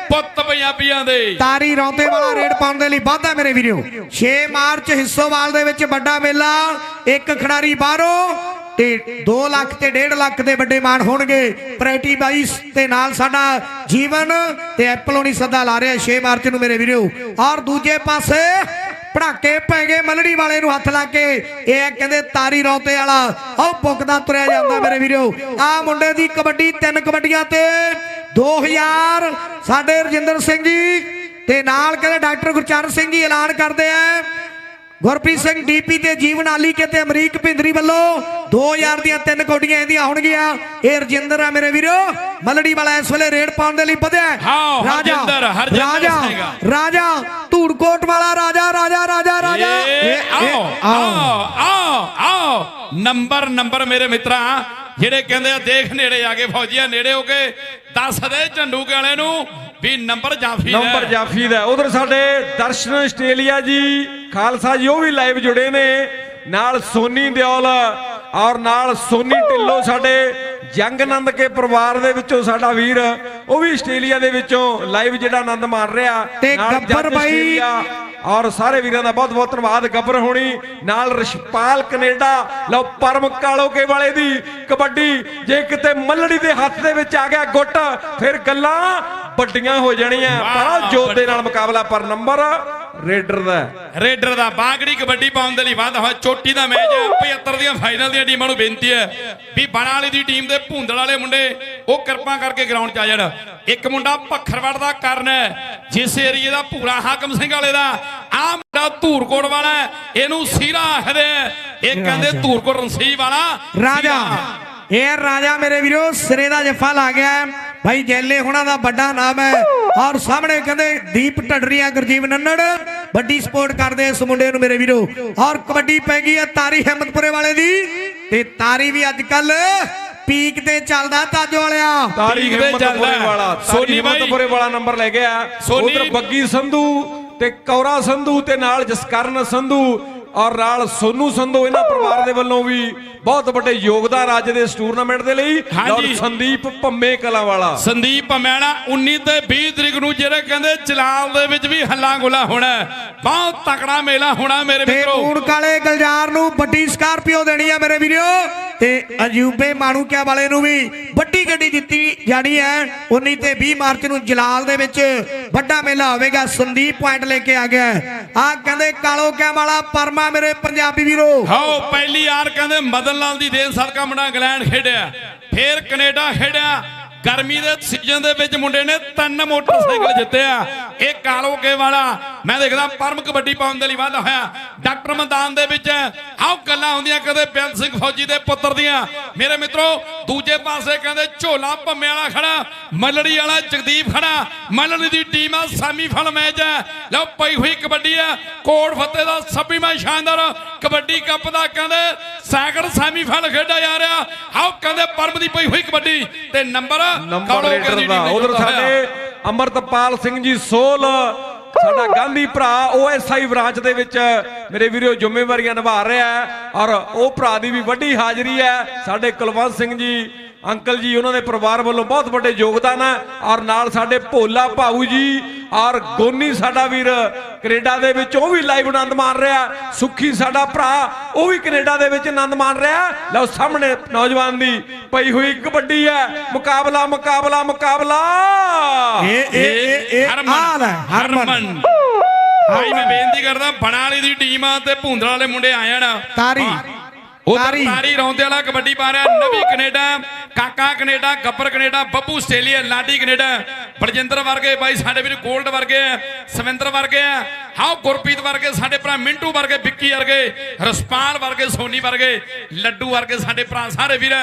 ਪੁੱਤ ਪੰਜਾਬੀਆਂ ਦੇ। ਤਾਰੀ ਰੌਂਦੇ ਵਾਲਾ ਰੇਡ ਪਾਉਣ ਦੇ ਲਈ ਵਾਧਾ ਮੇਰੇ ਵੀਰੋ। 6 ਮਾਰਚ ਹਿੱਸੋਵਾਲ ਦੇ ਵਿੱਚ ਵੱਡਾ ਮੇਲਾ ਇੱਕ ਖਿਡਾਰੀ ਬਾਹਰੋਂ ਤੇ 2 ਲੱਖ ਤੇ 1.5 ਲੱਖ ਦੇ ਵੱਡੇ ਮਾਣ ਹੋਣਗੇ। ਪ੍ਰੈਟੀ ਬਾਈ ਤੇ ਨਾਲ ਸਾਡਾ ਜੀਵਨ ਤੇ ਐਪਲ ਹੋਣੀ ਸੱਦਾ ਲਾ ਰਿਹਾ 6 ਮਾਰਚ ਨੂੰ ਮੇਰੇ ਵੀਰੋ। ਔਰ ਦੂਜੇ ਪਾਸੇ ਪੜਾਕੇ ਪੈ ਗਏ ਮਲੜੀ ਵਾਲੇ ਨੂੰ ਹੱਥ ਲਾ ਕੇ। ਇਹ ਆ ਕਹਿੰਦੇ ਤਾਰੀ ਰੌਤੇ ਵਾਲਾ। ਉਹ ਪੁੱਕਦਾ ਤੁਰਿਆ ਜਾਂਦਾ ਮੇਰੇ ਵੀਰੋ। ਆ ਮੁੰਡੇ ਦੀ ਕਬੱਡੀ ਤਿੰਨ ਕਬੱਡੀਆਂ ਤੇ 2000 ਸਾਡੇ ਰਜਿੰਦਰ ਸਿੰਘ ਜੀ ਤੇ ਨਾਲ ਕਹਿੰਦੇ ਡਾਕਟਰ ਗੁਰਚਰਨ ਸਿੰਘ ਜੀ ਐਲਾਨ ਕਰਦੇ ਆ। ਗੁਰਪ੍ਰੀਤ ਸਿੰਘ ਡੀਪੀ ਤੇ ਜੀਵਨ ਆਲੀ ਕੇ ਤੇ ਅਮਰੀਕ ਭਿੰਦਰੀ ਵੱਲੋਂ 2000 ਦੀਆਂ ਤਿੰਨ ਕੋਡੀਆਂ ਇਹਦੀਆਂ ਹੋਣਗੀਆਂ ਇਹ ਰਜਿੰਦਰ ਆ ਮੇਰੇ ਵੀਰੋ। ਮਲੜੀ ਵਾਲਾ ਇਸ ਵੇਲੇ ਰੇਡ ਪਾਉਣ ਦੇ ਲਈ ਵਧਿਆ ਰਾਜਾ ਸਿੰਘ। ਰਾਜਾ ਧੂੜਕੋਟ ਵਾਲਾ ਰਾਜਾ ਰਾਜਾ ਰਾਜਾ ਰਾਜਾ। ਆਓ ਆਓ ਆਓ। ਆਓ ਨੰਬਰ ਨੰਬਰ ਮੇਰੇ ਮਿੱਤਰਾਂ ਜਿਹੜੇ ਕਹਿੰਦੇ ਆ ਦੇਖ ਨੇੜੇ ਆ ਕੇ ਫੌਜੀਆਂ ਨੇੜੇ ਹੋ ਕੇ ਦੱਸ ਦੇ ਝੰਡੂਕੇ ਵਾਲੇ ਨੂੰ ਵੀ ਨੰਬਰ ਜਾਫੀ ਦਾ ਨੰਬਰ ਜਾਫੀ ਦਾ ਉਧਰ ਸਾਡੇ ਦਰਸ਼ਨ ਆਸਟ੍ਰੇਲੀਆ ਜੀ ਖਾਲਸਾ ਜੀ ਉਹ ਵੀ ਲਾਈਵ ਜੁੜੇ ਨੇ। ਨਾਲ ਸੋਨੀ ਦਿਓਲ ਔਰ ਨਾਲ ਸੋਨੀ ਢਿੱਲੋਂ ਸਾਡੇ ਜੰਗ ਆਨੰਦ ਕੇ ਪਰਿਵਾਰ ਦੇ ਵਿੱਚੋਂ ਸਾਡਾ ਵੀਰ ਉਹ ਵੀ ਆਸਟ੍ਰੇਲੀਆ ਦੇ ਵਿੱਚੋਂ ਲਾਈਵ ਜਿਹੜਾ ਆਨੰਦ ਮਾਣ ਰਿਹਾ। ਤੇ ਨਾਲ ਗੱਬਰ ਬਾਈ- ਔਰ ਸਾਰੇ ਵੀਰਾਂ ਦਾ ਬਹੁਤ ਬਹੁਤ ਧੰਨਵਾਦ ਗੱਬਰ ਹੋਣੀ। ਨਾਲ ਰਸ਼ਪਾਲ ਕੈਨੇਡਾ ਲਓ ਪਰਮ ਕਾਲੋਕੇ ਵਾਲੇ ਦੀ ਕਬੱਡੀ ਜੇ ਕਿਤੇ ਮੱਲੜੀ ਦੇ ਹੱਥ ਦੇ ਵਿੱਚ ਆ ਗਿਆ ਗੁੱਟ ਫਿਰ ਗੱਲਾਂ ਵੱਡੀਆਂ ਹੋ ਜਾਣੀਆਂ। ਪਰ ਉਹ ਜੋਤ ਦੇ ਨਾਲ ਮੁਕਾਬਲਾ ਪਰ ਨੰਬਰ ਰੇਡਰ ਦਾ ਹੈ। ਰੇਡਰ ਦਾ ਬਾਗੜੀ ਕਬੱਡੀ ਪਾਉਣ ਦੇ ਲਈ ਵਾਧਾ ਹੋਇਆ ਚੋਟੀ ਦਾ ਮੈਚ 75 ਦੀਆਂ ਫਾਈਨਲ ਦੀਆਂ ਟੀਮਾਂ ਨੂੰ ਬੇਨਤੀ ਹੈ ਵੀ ਬਣਾ ਵਾਲੀ ਦੀ ਟੀਮ ਦੇ ਭੁੰਦੜ ਵਾਲੇ ਮੁੰਡੇ ਉਹ ਕਿਰਪਾ ਕਰਕੇ ਗਰਾਊਂਡ 'ਚ ਆ ਜਾਣ ਇੱਕ ਮੁੰਡਾ ਭੱਖਰਵੜ ਦਾ ਕਰਨ ਹੈ ਜਿਸ ਏਰੀਏ ਦਾ ਭੂਰਾ ਹਾਕਮ ਸਿੰਘ ਵਾਲੇ ਦਾ ਆ ਮੁੰਡਾ ਧੂਰਕੋਟ ਵਾਲਾ ਹੈ, ਇਹਨੂੰ ਸੀਰਾ ਆਖਦੇ। ਇਹ ਕਹਿੰਦੇ ਧੂਰਕੋਟ ਰਣਸੀ ਵਾਲਾ ਰਾਜਾ। ਇਹ ਰਾਜਾ ਮੇਰੇ ਵੀਰੋ ਸਿਰੇ ਦਾ ਜੱਫਾ ਲਾ ਗਿਆ ਹੈ। ਭਾਈ ਜੈਲੇ ਹੁਣਾਂ ਦਾ ਵੱਡਾ ਨਾਮ ਹੈ। ਔਰ ਸਾਹਮਣੇ ਕਹਿੰਦੇ ਦੀਪ ਢੱਡਰੀਆ ਗੁਰਜੀਵ ਨੰਨੜ। ਵੱਡੀ ਸਪੋਰਟ ਕਰਦੇ ਇਸ ਮੁੰਡੇ ਨੂੰ ਮੇਰੇ ਵੀਰੋ। ਔਰ ਕਬੱਡੀ ਪੈ ਗਈ ਹੈ ਤਾਰੀ ਹਿੰਮਤਪੁਰੇ ਵਾਲੇ ਦੀ। ਤੇ ਤਾਰੀ ਵੀ ਅੱਜ ਕੱਲ ਪੀਕ ਤੇ ਚੱਲਦਾ ਤਾਜੋ ਵਾਲਿਆ। ਤਾਰੀ ਤੇ ਚੱਲਦਾ ਹਿੰਮਤਪੁਰੇ ਹੈ। ਵਾਲਾ। ਸੋਨੀ। ਹਿੰਮਤਪੁਰੇ ਵਾਲਾ ਨੰਬਰ ਲੈ ਗਿਆ। ਉਧਰ ਬੱਗੀ ਸੰਧੂ ਤੇ ਕੌਰਾ ਸੰਧੂ ਤੇ ਨਾਲ ਜਸਕਰਨ ਸੰਧੂ। ਔਰ ਨਾਲ ਸੋਨੂ ਸੰਧੂ ਇਹਨਾਂ ਪਰਿਵਾਰ ਦੇ ਵੱਲੋਂ ਵੀ ਬਹੁਤ ਵੱਡੇ ਯੋਗਦਾਨ ਅੱਜ ਦੇ ਇਸ ਟੂਰਨਾਮੈਂਟ ਦੇ ਲਈ ਹਾਂਜੀ। ਔਰ ਸੰਦੀਪ ਭੰਮੇ ਕਲਾਂ ਵਾਲਾ ਸੰਦੀਪ ਮੈਣਾ 19 ਤੇ 20 ਤਰੀਕ ਨੂੰ ਜਿਹੜੇ ਕਹਿੰਦੇ ਜਲਾਲ ਦੇ ਵਿੱਚ ਵੀ ਹੱਲਾ ਗੁਲਾ ਹੋਣਾ। ਬਹੁਤ ਤਕੜਾ ਮੇਲਾ ਹੋਣਾ ਮੇਰੇ ਤੇ ਮਿੱਤਰੋ ਊਣ ਕਾਲੇ ਗਲਜਾਰ ਨੂੰ ਵੱਡੀ ਸਕਾਰਪੀਓ ਦੇਣੀ ਆ ਮੇਰੇ ਵੀਰੋ ਤੇ ਅਜੂਬੇ ਮਾਣੂਕਿਆ ਵਾਲੇ ਨੂੰ ਵੀ ਵੱਡੀ ਗੱਡੀ ਦਿੱਤੀ ਜਾਣੀ ਹੈ 19 ਤੇ 20 ਮਾਰਚ ਨੂੰ ਜਲਾਲ ਦੇ ਵਿੱਚ ਵੱਡਾ ਮੇਲਾ ਹੋਵੇਗਾ। ਸੰਦੀਪ ਪੁਆਇੰਟ ਲੈ ਕੇ ਆ ਗਿਆ ਆ ਕਹਿੰਦੇ ਕਾਲੋ ਕਿਆ ਵਾਲਾ ਪਰਮਾ ਮੇਰੇ ਪੰਜਾਬੀ ਵੀਰੋ। ਹਾਓ ਪਹਿਲੀ ਯਾਰ ਕਹਿੰਦੇ ਮਦਨ ਲਾਲ ਦੀ ਦੇਨ ਸਦਕਾ ਮੁੰਡਾ ਇੰਗਲੈਂਡ ਖੇਡਿਆ। ਫੇਰ ਕੈਨੇਡਾ ਖੇਡਿਆ। ਗਰਮੀ ਦੇ ਸੀਜ਼ਨ ਦੇ ਵਿੱਚ ਮੁੰਡੇ ਨੇ ਤਿੰਨ ਮੋਟਰਸਾਈਕਲ ਜਿੱਤਿਆ ਇਹ ਕਾਲੋ ਕਾਲੋਕੇ ਵਾਲਾ ਮੈਂ ਦੇਖਦਾ ਪਰਮ ਕਬੱਡੀ ਪਾਉਣ ਦੇ ਲਈ ਵਾਧਾ ਹੋਇਆ। ਡਾਕਟਰ ਮੈਦਾਨ ਦੇ ਵਿੱਚ ਆਹ ਗੱਲਾਂ ਹੁੰਦੀਆਂ ਕਦੇ ਬੇਅੰਤ ਸਿੰਘ ਫੌਜੀ ਦੇ ਪੁੱਤਰ ਦੀਆਂ। ਮੇਰੇ ਮਿੱਤਰੋ ਦੂਜੇ ਪਾਸੇ ਕਹਿੰਦੇ ਝੋਲਾ ਭੰਮੇ ਵਾਲਾ ਖੜਾ ਮੱਲੜੀ ਵਾਲਾ ਜਗਦੀਪ ਖੜਾ। ਮੱਲੜੀ ਦੀ ਟੀਮ ਆ ਸੈਮੀਫਾਈਨਲ ਮੈਚ ਹੈ ਲਓ ਪਈ ਹੋਈ ਕਬੱਡੀ ਹੈ ਕੋਟ ਫਤਿਹ ਦਾ ਸੱਭੀਵਾਂ ਸ਼ਾਨਦਾਰ ਕਬੱਡੀ ਕੱਪ ਦਾ ਕਹਿੰਦੇ ਸੈਕੰਡ ਸੈਮੀਫਾਈਨਲ ਖੇਡਿਆ ਜਾ ਰਿਹਾ। ਆਓ ਕਹਿੰਦੇ ਪਰਮ ਦੀ ਪਈ ਹੋਈ ਕਬੱਡੀ। ਤੇ ਨੰਬਰ ਨੰਬਰ ਕਾਲੋਕੇ ਰੇਡਰ ਦੀ। ਉਧਰ। ਸਾਡੇ ਅਮਰਤਪਾਲ ਸਿੰਘ ਜੀ ਸੋਲ ਸਾਡਾ ਗਾਂਧੀ ਭਰਾ ਓਐਸਆਈ ਬ੍ਰਾਂਚ ਦੇ ਵਿੱਚ ਮੇਰੇ ਵੀਰੋ ਜ਼ਿੰਮੇਵਾਰੀਆਂ ਨਿਭਾ ਰਿਹਾ ਹੈ ਔਰ ਉਹ ਭਰਾ ਦੀ ਵੀ ਵੱਡੀ ਹਾਜ਼ਰੀ ਹੈ। ਸਾਡੇ ਕੁਲਵੰਤ ਸਿੰਘ ਜੀ ਅੰਕਲ ਜੀ ਉਹਨਾਂ ਦੇ ਪਰਿਵਾਰ ਵੱਲੋਂ ਬਹੁਤ ਵੱਡੇ ਯੋਗਦਾਨ ਹੈ ਔਰ ਨਾਲ ਸਾਡੇ ਭੋਲਾ ਭਾਊ ਜੀ ਔਰ ਗੋਨੀ ਸਾਡਾ ਵੀਰ ਕੈਨੇਡਾ ਦੇ ਵਿੱਚ ਉਹ ਵੀ ਲਾਈਵ ਆਨੰਦ ਮਾਣ ਰਿਹਾ। ਸੁੱਖੀ ਸਾਡਾ ਭਰਾ ਉਹ ਵੀ ਕੈਨੇਡਾ ਦੇ ਵਿੱਚ ਆਨੰਦ ਮਾਣ ਰਿਹਾ। ਲਓ ਸਾਹਮਣੇ ਨੌਜਵਾਨ ਦੀ ਪਈ ਹੋਈ ਕਬੱਡੀ ਹੈ। ਮੁਕਾਬਲਾ ਮੁਕਾਬਲਾ ਮੁਕਾਬਲਾ। ਇਹ ਇਹ ਇਹ ਇਹ ਹਾਲ ਹੈ ਹਰਮਨ। ਭਾਈ ਮੈਂ ਬੇਨਤੀ ਕਰਦਾ ਬਣਾ ਵਾਲੀ ਦੀ ਟੀਮ ਆ ਤੇ ਵਾਲੇ ਮੁੰਡੇ ਆ ਜਾਣ ਤਾਰੀ। ਉਹ ਤਾਰੀ। ਰੌਂਦੇ ਵਾਲਾ ਕਬੱਡੀ ਪਾ ਰਿਹਾ Navi Canada Kaka Canada Gabbar Canada Babbu Australia Ladi Canada Baljinder ਵਰਗੇ ਬਾਈ ਸਾਡੇ ਵੀਰ ਗੋਲਡ ਵਰਗੇ ਆ ਸਵਿੰਦਰ ਵਰਗੇ ਆ ਹਾਂ ਗੁਰਪ੍ਰੀਤ ਵਰਗੇ ਸਾਡੇ ਭਰਾ ਮਿੰਟੂ ਵਰਗੇ ਵਿੱਕੀ ਵਰਗੇ ਰਸਪਾਲ ਵਰਗੇ ਸੋਨੀ ਵਰਗੇ ਲੱਡੂ ਵਰਗੇ ਸਾਡੇ ਭਰਾ ਸਾਰੇ ਵੀਰ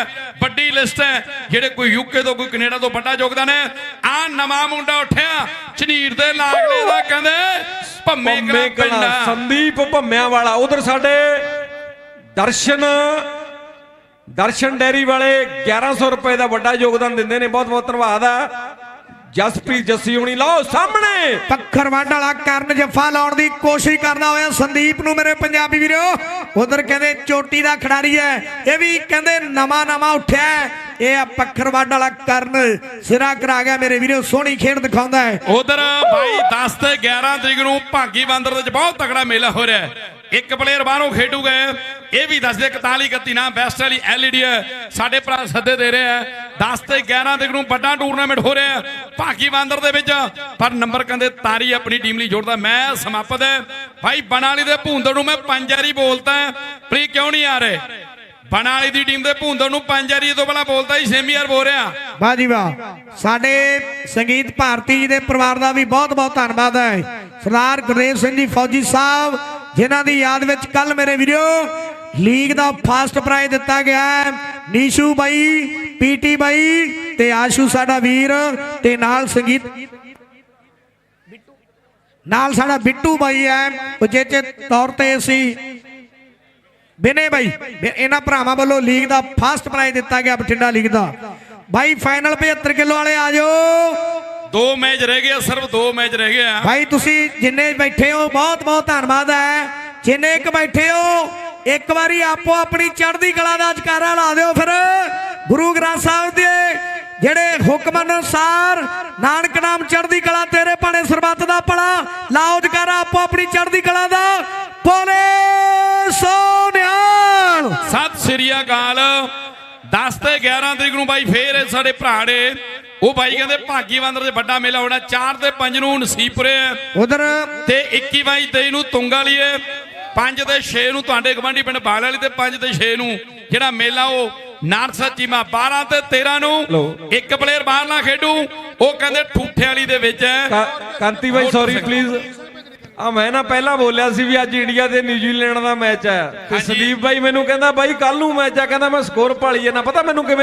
ਵੱਡੀ ਲਿਸਟ ਹੈ ਜਿਹੜੇ ਕੋਈ ਯੂਕੇ ਤੋਂ ਕੋਈ ਕੈਨੇਡਾ ਤੋਂ ਵੱਡਾ ਯੋਗਦਾਨ ਹੈ ਆ ਨਵਾਂ ਮੁੰਡਾ ਉੱਠਿਆ ਝਨੀਰ ਦੇ ਲਾਗਲੇ ਦਾ ਕਹਿੰਦੇ ਭੰਮੇ ਕਲਾ ਸੰਦੀਪ ਭੰਮਿਆਂ ਵਾਲਾ ਉਧਰ ਸਾਡੇ ਦਰਸ਼ਨ ਦਰਸ਼ਨ ਡੈਰੀ ਵਾਲੇ 1100 ਰੁਪਏ ਦਾ ਵੱਡਾ ਯੋਗਦਾਨ ਦਿੰਦੇ ਨੇ। ਬਹੁਤ ਬਹੁਤ ਧੰਨਵਾਦ ਆ। ਜਸਪ੍ਰੀਤ ਜੱਸੀ ਹੁਣੀ ਲਾਓ ਸਾਹਮਣੇ। ਪੱਖਰ ਵੱਢ ਵਾਲਾ ਕਰਨ ਜੱਫਾ ਲਾਉਣ ਦੀ ਕੋਸ਼ਿਸ਼ ਕਰਦਾ ਹੋਇਆ ਸੰਦੀਪ ਨੂੰ ਮੇਰੇ ਪੰਜਾਬੀ ਵੀਰੋ। ਉਧਰ ਕਹਿੰਦੇ ਚੋਟੀ ਦਾ ਖਿਡਾਰੀ ਹੈ। ਇਹ ਵੀ ਕਹਿੰਦੇ ਨਵਾਂ ਨਵਾਂ ਉੱਠਿਆ ਹੈ। ਇਹ ਆ ਪੱਖਰ ਵੱਢ ਵਾਲਾ ਕਰਨ। ਸਿਰਾ ਕਰਾ ਗਿਆ ਮੇਰੇ ਵੀਰੋ ਸੋਹਣੀ ਖੇਡ ਦਿਖਾਉਂਦਾ ਹੈ। ਉਧਰ ਭਾਈ 10 ਤੇ 11 ਤਰੀਕ ਨੂੰ ਭਾਗੀ ਬਾਂਦਰ ਦੇ ਵਿੱਚ ਬਹੁਤ ਤਕੜਾ ਮੇਲਾ ਹੋ ਰਿਹਾ ਹੈ। ਇੱਕ ਪਲੇਅਰ ਬਾਹਰੋਂ ਖੇਡੂਗਾ ਇਹ। ਵੀ ਦੱਸਦੇ 41 31 ਨਾ ਬੈਸਟ ਵਾਲੀ ਐਲਈਡੀ ਹੈ। ਸਾਡੇ ਭਰਾ ਸੱਦੇ ਦੇ ਰਹੇ ਆ 10 ਤੇ 11 ਤਰੀਕ ਨੂੰ ਵੱਡਾ ਟੂਰਨਾਮੈਂਟ ਹੋ ਰਿਹਾ ਹੈ। ਭਾਗੀ ਬਾਂਦਰ ਦੇ ਵਿੱਚ। ਪਰ ਨੰਬਰ ਕਹਿੰਦੇ ਤਾਰੀ ਆਪਣੀ ਟੀਮ ਲਈ ਜੋੜਦਾ। ਮੈਂ ਸਮਾਪਤ ਹੈ। ਭਾਈ ਬਣਾਲੀ ਦੇ ਭੂੰਦਰ ਨੂੰ ਮੈਂ ਪੰਜ ਵਾਰੀ ਬੋਲਤਾ ਪ੍ਰੀ ਕਿਉਂ ਨਹੀਂ ਆ ਰਹੇ? ਬਣਾਲੀ ਦੀ ਟੀਮ ਦੇ ਭੂੰਦੜ ਨੂੰ ਪੰਜ ਵਾਰੀ ਤੋਂ ਪਹਿਲਾਂ ਬੋਲਤਾ ਹੀ ਛੇਵੀਂ ਵਾਰ ਬੋਲ ਰਿਹਾ। ਵਾਹ ਜੀ ਵਾਹ। ਸਾਡੇ ਸੰਗੀਤ ਭਾਰਤੀ ਜੀ ਦੇ ਪਰਿਵਾਰ ਦਾ ਵੀ ਬਹੁਤ ਬਹੁਤ ਧੰਨਵਾਦ ਹੈ। ਸਰਦਾਰ ਗੁਰਦੇਵ ਸਿੰਘ ਜੀ, ਫੌਜੀ ਸਾਹਿਬ ਜਿਨ੍ਹਾਂ ਦੀ ਯਾਦ ਵਿੱਚ ਕੱਲ ਮੇਰੇ ਵੀਰੋ ਲੀਗ ਦਾ ਫਾਸਟ ਪ੍ਰਾਈਜ਼ ਦਿੱਤਾ ਗਿਆ ਹੈ। ਨੀਸ਼ੂ ਬਾਈ ਪੀਟੀ ਬਾਈ ਤੇ ਆਸ਼ੂ ਸਾਡਾ ਵੀਰ ਤੇ ਨਾਲ ਸੰਗੀਤ ਨਾਲ ਸਾਡਾ ਬਿੱਟੂ ਬਾਈ ਹੈ। ਉਚੇਚੇ ਤੌਰ ਤੇ ਅਸੀਂ ਬਿਨੇ ਬਾਈ ਇਹਨਾਂ ਭਰਾਵਾਂ ਵੱਲੋਂ ਲੀਗ ਦਾ ਫਾਸਟ ਪ੍ਰਾਈਜ਼ ਦਿੱਤਾ ਗਿਆ ਬਠਿੰਡਾ ਲੀਗ ਦਾ। ਬਾਈ ਫਾਈਨਲ 75 ਕਿਲੋ ਵਾਲੇ ਆ ਜਾਓ। ਦੋ ਮੈਚ ਰਹਿ ਗਏ ਸਿਰਫ ਦੋ ਮੈਚ ਰਹਿ ਗਏ ਆ। ਭਾਈ ਤੁਸੀਂ ਜਿੰਨੇ ਬੈਠੇ ਹੋ ਬਹੁਤ ਬਹੁਤ ਧੰਨਵਾਦ ਹੈ। ਜਿੰਨੇ ਇੱਕ ਬੈਠੇ ਹੋ ਇੱਕ ਵਾਰੀ ਆਪੋ ਆਪਣੀ ਚੜ੍ਹਦੀ ਕਲਾ ਦਾ ਜਕਾਰਾ ਲਾ ਦਿਓ ਫਿਰ। ਗੁਰੂ ਗ੍ਰੰਥ ਸਾਹਿਬ ਦੇ ਜਿਹੜੇ ਹੁਕਮ ਅਨੁਸਾਰ ਨਾਨਕ ਨਾਮ ਚੜ੍ਹਦੀ ਕਲਾ ਤੇਰੇ ਭਾਣੇ ਸਰਬੱਤ ਦਾ ਭਲਾ ਲਾਓ ਜਕਾਰਾ ਆਪੋ ਆਪਣੀ ਚੜ੍ਹਦੀ ਕਲਾ ਦਾ। ਬੋਲੇ ਸੋਨਿਆਲ। ਸਤਿ ਸ੍ਰੀ ਅਕਾਲ। 10 ਤੇ 11 ਤਰੀਕ ਨੂੰ ਬਾਈ ਫੇਰ ਇਹ ਸਾਡੇ ਭਰਾ ਨੇ ਉਹ ਬਾਈ ਕਹਿੰਦੇ ਭਾਗੀ ਬਾਂਦਰ ਦੇ ਵੱਡਾ ਮੇਲਾ ਹੋਣਾ 4 ਤੇ 5 ਨੂੰ ਨਸੀਬਪੁਰੇ ਹੈ। ਉਧਰ ਤੇ 21 22 23 ਨੂੰ ਤੁੰਗ ਵਾਲੀ ਹੈ। 5 ਤੇ 6 ਨੂੰ ਤੁਹਾਡੇ ਗਵਾਂਢੀ ਪਿੰਡ ਬਾਲ ਵਾਲੀ ਤੇ 5 ਤੇ 6 ਨੂੰ ਜਿਹੜਾ ਮੇਲਾ ਉਹ ਨਾਰਸਾ ਚੀਮਾ 12 ਤੇ 13 ਨੂੰ। ਇੱਕ ਪਲੇਅਰ ਬਾਹਰ ਨਾ ਖੇਡੂ ਉਹ ਕਹਿੰਦੇ ਠੂਠੇ ਵਾਲੀ ਦੇ ਵਿੱਚ ਹੈ। ਕਾਂਤੀ ਬਾਈ ਸੌਰੀ ਪਲੀਜ਼ ਆ ਮੈਂ ਨਾ ਪਹਿਲਾਂ ਬੋਲਿਆ ਸੀ ਵੀ ਅੱਜ ਇੰਡੀਆ ਤੇ ਨਿਊਜ਼ੀਲੈਂਡ ਦਾ ਮੈਚ ਹੈ ਤੇ। ਸੰਦੀਪ ਬਾਈ ਮੈਨੂੰ ਕਹਿੰਦਾ ਬਾਈ ਕੱਲ ਨੂੰ ਮੈਚ ਆ। ਕਹਿੰਦਾ ਮੈਂ ਸਕੋਰ ਭਾਲੀ ਨਾ ਪਤਾ ਮੈਨੂੰ ਕਿਵੇਂ